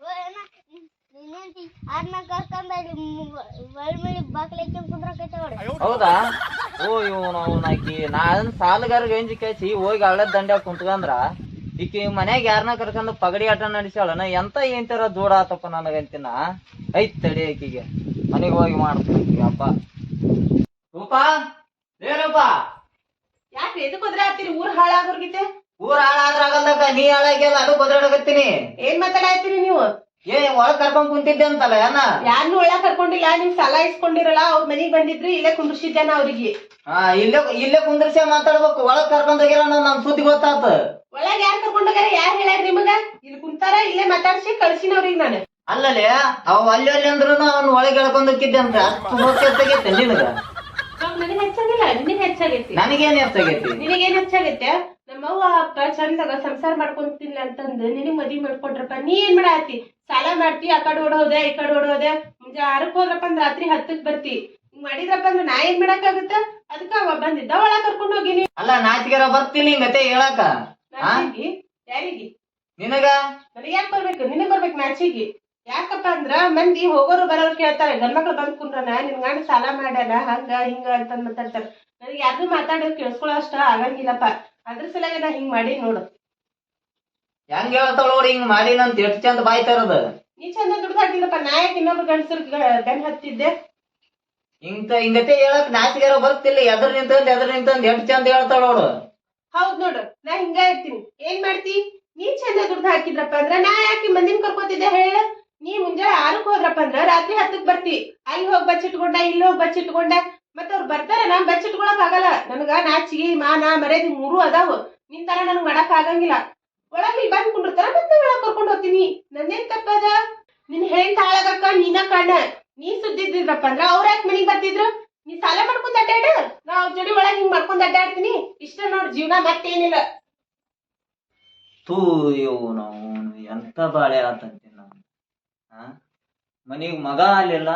ಒಳ್ಮಳಿ ಬಾಕ್ಲೈಕೆ ಕುಂದ್ರಕೈತೆ ನೋಡಿ ಹೌದಾ? ಓ ಇವನು ಅವನಾಕಿ ನಾನ್ ಸಾಲುಗಾರ ಗಂಜಿ ಕೇಸಿ ಹೋಗಿ ಹಳ್ಳದ ದಂಡ್ಯಾಗ ಕುಂತ್ಕಂದ್ರ ಈಕಿ ಮನ್ಯಾಗ ಯಾರನ್ನ ಕರ್ಕೊಂಡು ಪಗಡಿ ಆಟ ನಡೆಸ್ಯಾಳನ ಎಂತ ಏನ್ತಾರ ಜೋಡ ಆತಪ್ಪ ನನಗಂತಿನ? ಐತ್ ತಡಿ ಆಕಿಗೆ. ಮನೆಗೆ ಹೋಗಿ ಮಾಡ್ತೀನಿ ಅಪ್ಪ. ರೂಪಾ? ಏ ಯಾಕೆ ಎದಕ್ ಹೋದ್ರೆ ಹತ್ತೀರಿ ಊರ್ ಹಾಳಾಗೋರ್ಗಿತೆ ಊರ್ ಹಾಳಾದ್ರಾಗಲ್ದಕ್ಕ ನೀ ಹಾಳಾಗ್ಯಲ್ಲ ಅದು ಬದ್ರಾಡಕತ್ತೀನಿ. ಏನ್ ಮಾತಾಡ್ತೀರಿ ನೀವು? ಏ ಒಳಗ್ ಕರ್ಕೊಂಡ್ ಕುಂತಿದ್ದೆ ಅಂತಲ್ಲ ಏನ? ಯಾರನ್ನೂ ಒಳಗ್ ಕರ್ಕೊಂಡಿಲ್ಲ ನೀವ್ ಸಾಲ ಇಸ್ಕೊಂಡಿರಲ್ಲ ಅವ್ರ ಮನಿಗ್ ಬಂದಿದ್ರಿ ಇಲ್ಲೇ ಕುಂದ್ರಿಸಿದ್ದೆ ನಾ ಅವ್ರಿಗೆ? ಹಾ ಇಲ್ಲೇ ಇಲ್ಲೇ ಕುಂದ್ರಸಿ ಮಾತಾಡ್ಬೇಕು ಒಳಗ್ ಕರ್ಕೊಂಡೋಗಿಲ್ಲ ನಮ್ ಸುದ್ದಿ ಗೊತ್ತಾತ. ಒಳಗ್ ಯಾರ್ ಕರ್ಕೊಂಡ್ ಹೋಗ್ಯಾರ ಯಾರ್ ಹೇಳ್ಯಾರ ನಿಮಗ ಇಲ್ಲಿ ಕುಂತಾರ ಇಲ್ಲೇ ಮಾತಾಡ್ಸಿ ಕಳ್ಸಿನ ಅವ್ರಿಗೆ ನಾನು. ಅಲ್ಲಲ್ಲೇ ಅವ ಅಲ್ಲಿ ಅಲ್ಲಿ ಅಂದ್ರು ಅವನ್ ಒಳಗ್ ಎಳ್ಕೊಂಡ್ ಹೋಗಿದ್ದೆ ಅಂತ ಅಷ್ಟು ಹೊತ್ತಾಗೈತೆ ನಿನಗ? ಇವಾಗ ನನಗ್ ಹೆಚ್ಚಾಗಿಲ್ಲ ನಿನಗ್ ಹೆಚ್ಚಾಗೈತಿ. ನನಗೇನ್ ಹೆಚ್ಚಾಗೈತಿ? ನಿನಗೇನ್ ಹೆಚ್ಚಾಗೈತೆ? ನಮ್ಮವ್ವ ಅಪ್ಪ ಚಂದಾಗ ಸಂಸಾರ ಮಾಡ್ಕೊಂತೀನಿ ಅಂತಂದು ನಿನಗ್ ಮದ್ವಿ ಮಾಡ್ಕೊಟ್ರಪ್ಪ. ನೀ ಏನ್ ಮಾಡಾತಿ ಸಾಲ ಮಾಡ್ತಿ ಆ ಕಡೆ ಓಡೋದೆ ಈ ಕಡೆ ಓಡೋದೆ ಮುಂಜೆ ಆರಕ್ ಹೋದ್ರಪ್ಪ ಅಂದ್ರ ರಾತ್ರಿ ಹತ್ತಕ್ ಬರ್ತಿ. ಹಿಂಗ್ ಮಾಡಿದ್ರಪ್ಪ ಅಂದ್ರ ನಾ ಏನ್ ಮಾಡಕ್ಕಾಗತ್ತ ಅದಕ್ಕ ಅವ ಬಂದಿದ್ದ ಒಳಗ್ ಕರ್ಕೊಂಡ್ ಹೋಗಿನಿ ಅಲ್ಲ ನಾಚಿಕೆರ ಬರ್ತೀನಿ ಮತ್ತೆ ಹೇಳಕ. ಯಾರಿಗೆ ಯಾರಿಗಿ? ನಿನಗ? ನನಗ್ ಯಾಕೆ ಬರ್ಬೇಕು? ನಿನಗ್ ಬರ್ಬೇಕು ನಾಚಿಗೆ. ಯಾಕಪ್ಪ ಅಂದ್ರ ಮಂದಿ ಹೋಗೋರು ಬರೋರು ಕೇಳ್ತಾರೆ ಗಂಡ್ಮಕ್ಳು ಬಂದ್ ಕುಂಡ್ರನ ನಿನ್ಗಾಣ ಗಂಡ ಸಾಲ ಮಾಡ್ಯಾನ ಹಂಗ ಹಿಂಗ ಅಂತ ಮಾತಾಡ್ತಾರ. ನನಗೆ ಯಾರ್ದು ಮಾತಾಡೋದು ಕೇಳಿಸ್ಕೊಳ್ಳೋ ಅಷ್ಟ ಆಗಂಗಿಲ್ಲಪ್ಪ. ಅದ್ರ ಸಲುವಾಗಿ ನಾ ಹಿಂಗ್ ಮಾಡಿ ನೋಡು. ಹೆಂಗ್ ಹೇಳ್ತಾಳ ನೋಡಿ ಹಿಂಗ್ ಮಾಡಿನಂತ ಎಷ್ಟ್ ಚಂದ ಬಾಯ್ ತರದ? ನೀ ಚಂದ ದುಡ್ದು ಹಾಕಿದ್ರಪ್ಪ ನಾ ಯಾಕೆ ಇನ್ನೊಬ್ರು ಗಂಡಸರ್ ಬೆನ್ ಹತ್ತಿದ್ದೆ? ಹಿಂಗ ಹಿಂಗತೆ ಹೇಳಕ್ ನಾಚಿಕೆರ ಬರ್ತಿಲ್ಲ ಎದ್ರ ನಿಂತಂದ್ ಎದ್ರ ನಿಂತಂದ್ ಎಷ್ಟ್ ಚಂದ ಹೇಳ್ತಾಳ ಅವಳು. ಹೌದ್ ನೋಡು ನಾ ಹಿಂಗ ಇರ್ತೀನಿ. ಏನ್ ಮಾಡ್ತಿ? ನೀ ಚಂದ ದುಡ್ಡು ಹಾಕಿದ್ರಪ್ಪ ಅಂದ್ರ ನಾ ಯಾಕೆ ಮಂದಿನ ಕರ್ಕೋತಿದ್ದೆ ಹೇಳ? ನೀ ಮುಂಜಾನೆ ಆರಕ್ ಹೋದ್ರಪ್ಪ ಅಂದ್ರ ರಾತ್ರಿ ಹತ್ತಕ್ ಬರ್ತಿ. ಅಲ್ಲಿ ಹೋಗಿ ಬಚ್ಚಿಟ್ಕೊಂಡ ಇಲ್ಲಿ ಹೋಗ್ ಬಚ್ಚಿಟ್ಕೊಂಡ. ಮತ್ತ ಅವ್ರು ಬರ್ತಾರ, ನಾನು ಬಚ್ಚಿಟ್ಕೊಳಕ್ ಆಗಲ್ಲ. ನನಗ ನಾಚಿಗೆ ಮಾನ ಮರ್ಯಾದೆ ಮೂರು ಅದಾವ. ನಿನ್ ತರ ನನಗ್ ಮಾಡಕ್ ಆಗಂಗಿಲ್ಲ. ಒಳಗ್ ಇಲ್ಲಿ ಬಂದ್ ಕುಂಡಿರ್ತಾರ ಮತ್ತೆ ಒಳಗ್ ಕರ್ಕೊಂಡ್ ಹೋಗ್ತೀನಿ. ನಂದೇನ್ ತಪ್ಪದ? ನಿನ್ ಹೇಳ್ತ ಹಾಳಾಗಕ್ಕ ನೀನ ಕಣ್ಣ. ನೀ ಸುದ್ದಿದ್ರಪ್ಪ ಅಂದ್ರ ಅವ್ರ ಯಾಕೆ ಮನಿಗ್ ಬರ್ತಿದ್ರು? ನೀ ಸಾಲ ಮಾಡ್ಕೊಂಡ್ ಅಡ್ಡಾಡ ನಾ ಅವ್ರ ಜೋಡಿ ಒಳಗ್ ಹಿಂಗ್ ಮಾಡ್ಕೊಂಡ್ ಅಡ್ಡಾಡ್ತೀನಿ ಇಷ್ಟ ನೋಡ್ ಜೀವನ ಮತ್ತೇನಿಲ್ಲ. ಏನಿಲ್ಲ ನಾವು ಎಂತ ಬಾಳೆ ಆತಂತೀನಿ ನಾವು? ಮನಿಗ್ ಮಗ ಆಗ್ಲಿಲ್ಲ,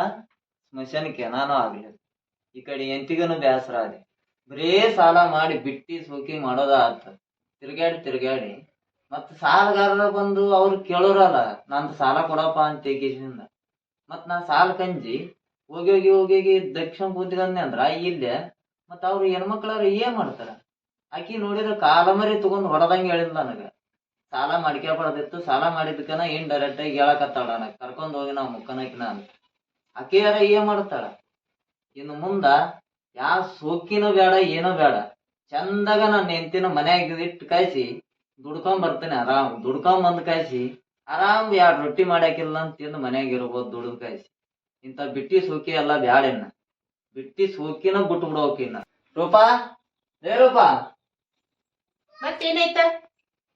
ಸ್ಮಶಾನಕ್ಕೆ ನಾನು ಆಗ್ಲಿಲ್ಲ. ಈ ಕಡೆ ಎಂತಿಗನು ಬೇಸರ ಆದಿ ಬರೇ ಸಾಲ ಮಾಡಿ ಬಿಟ್ಟಿ ಸೋಕಿ ಮಾಡೋದ ಆತ. ತಿರ್ಗಾಡಿ ತಿರ್ಗಾಡಿ ಸಾಲಗಾರರ ಬಂದು ಅವ್ರು ಕೇಳೋರಲ್ಲ, ನಂದು ಸಾಲ ಕೊಡಪ್ಪ ಅಂತ ತೆಗಿಸಿಂದ ಮತ್ ನಾ ಸಾಲ ಕಂಜಿ, ಹೋಗಿ ಹೋಗಿ ಹೋಗಿ ಹೋಗಿ ದಕ್ಷಿಣ ಕೂತ್ಕೊಂಡೆ ಅಂದ್ರ ಇಲ್ಲೇ ಮತ್ ಅವ್ರು ಹೆಣ್ಮಕ್ಳವ್ರು ಏನ್ ಮಾಡ್ತಾರ? ಆಕಿ ನೋಡಿದ್ರ ಕಾಲಮರಿ ತಗೊಂಡ್ ಹೊಡದಂಗ ಹೇಳಿದ್ ನನಗ. ಸಾಲ ಮಾಡ್ಕೊಬಾರ್ದಿತ್ತು ಸಾಲ ಮಾಡಿದ್ಕನ ಏನ್ ಡೈರೆಕ್ಟ್ ಆಗಿ ಹೇಳಕತ್ತಾಳ ಕರ್ಕೊಂಡ್ ಹೋಗಿ ನಾವು ಮುಕ್ಕನಕಿನ ಅಂತ ಆಕೆಯಾರ ಏನ್ ಮಾಡ್ತಾಳ? ಇನ್ನು ಮುಂದ ಯಾ ಸೋಕಿನೂ ಬೇಡ ಏನೂ ಬೇಡ ಚಂದಾಗ ನನ್ನ ಹೆಂಡತಿನ ಮನ್ಯಾಗ ಇಟ್ಟು ಕಾಯಿಸಿ ದುಡ್ಕೊಂಡ್ ಬರ್ತೇನೆ ಆರಾಮ್. ದುಡ್ಕೊಂಡ್ ಬಂದ್ ಕಾಯಿಸಿ ಆರಾಮ್ ಯಾರ ರೊಟ್ಟಿ ಮಾಡ್ಯಾಕಿಲ್ಲ ಅಂತ ತಿಂದು ಮನ್ಯಾಗ ಇರ್ಬೋದು ದುಡ್ದು ಕಾಯಿಸಿ. ಇಂಥ ಬಿಟ್ಟಿ ಸೋಕಿ ಎಲ್ಲ ಬ್ಯಾಡೆನ್ನ ಬಿಟ್ಟಿ ಸೋಕಿನ ಬಿಟ್ಟು ಬಿಡೋಕಿನ್ನ ರೂಪಾ? ಏ ರೂಪಾ? ಮತ್ತೇನೈತ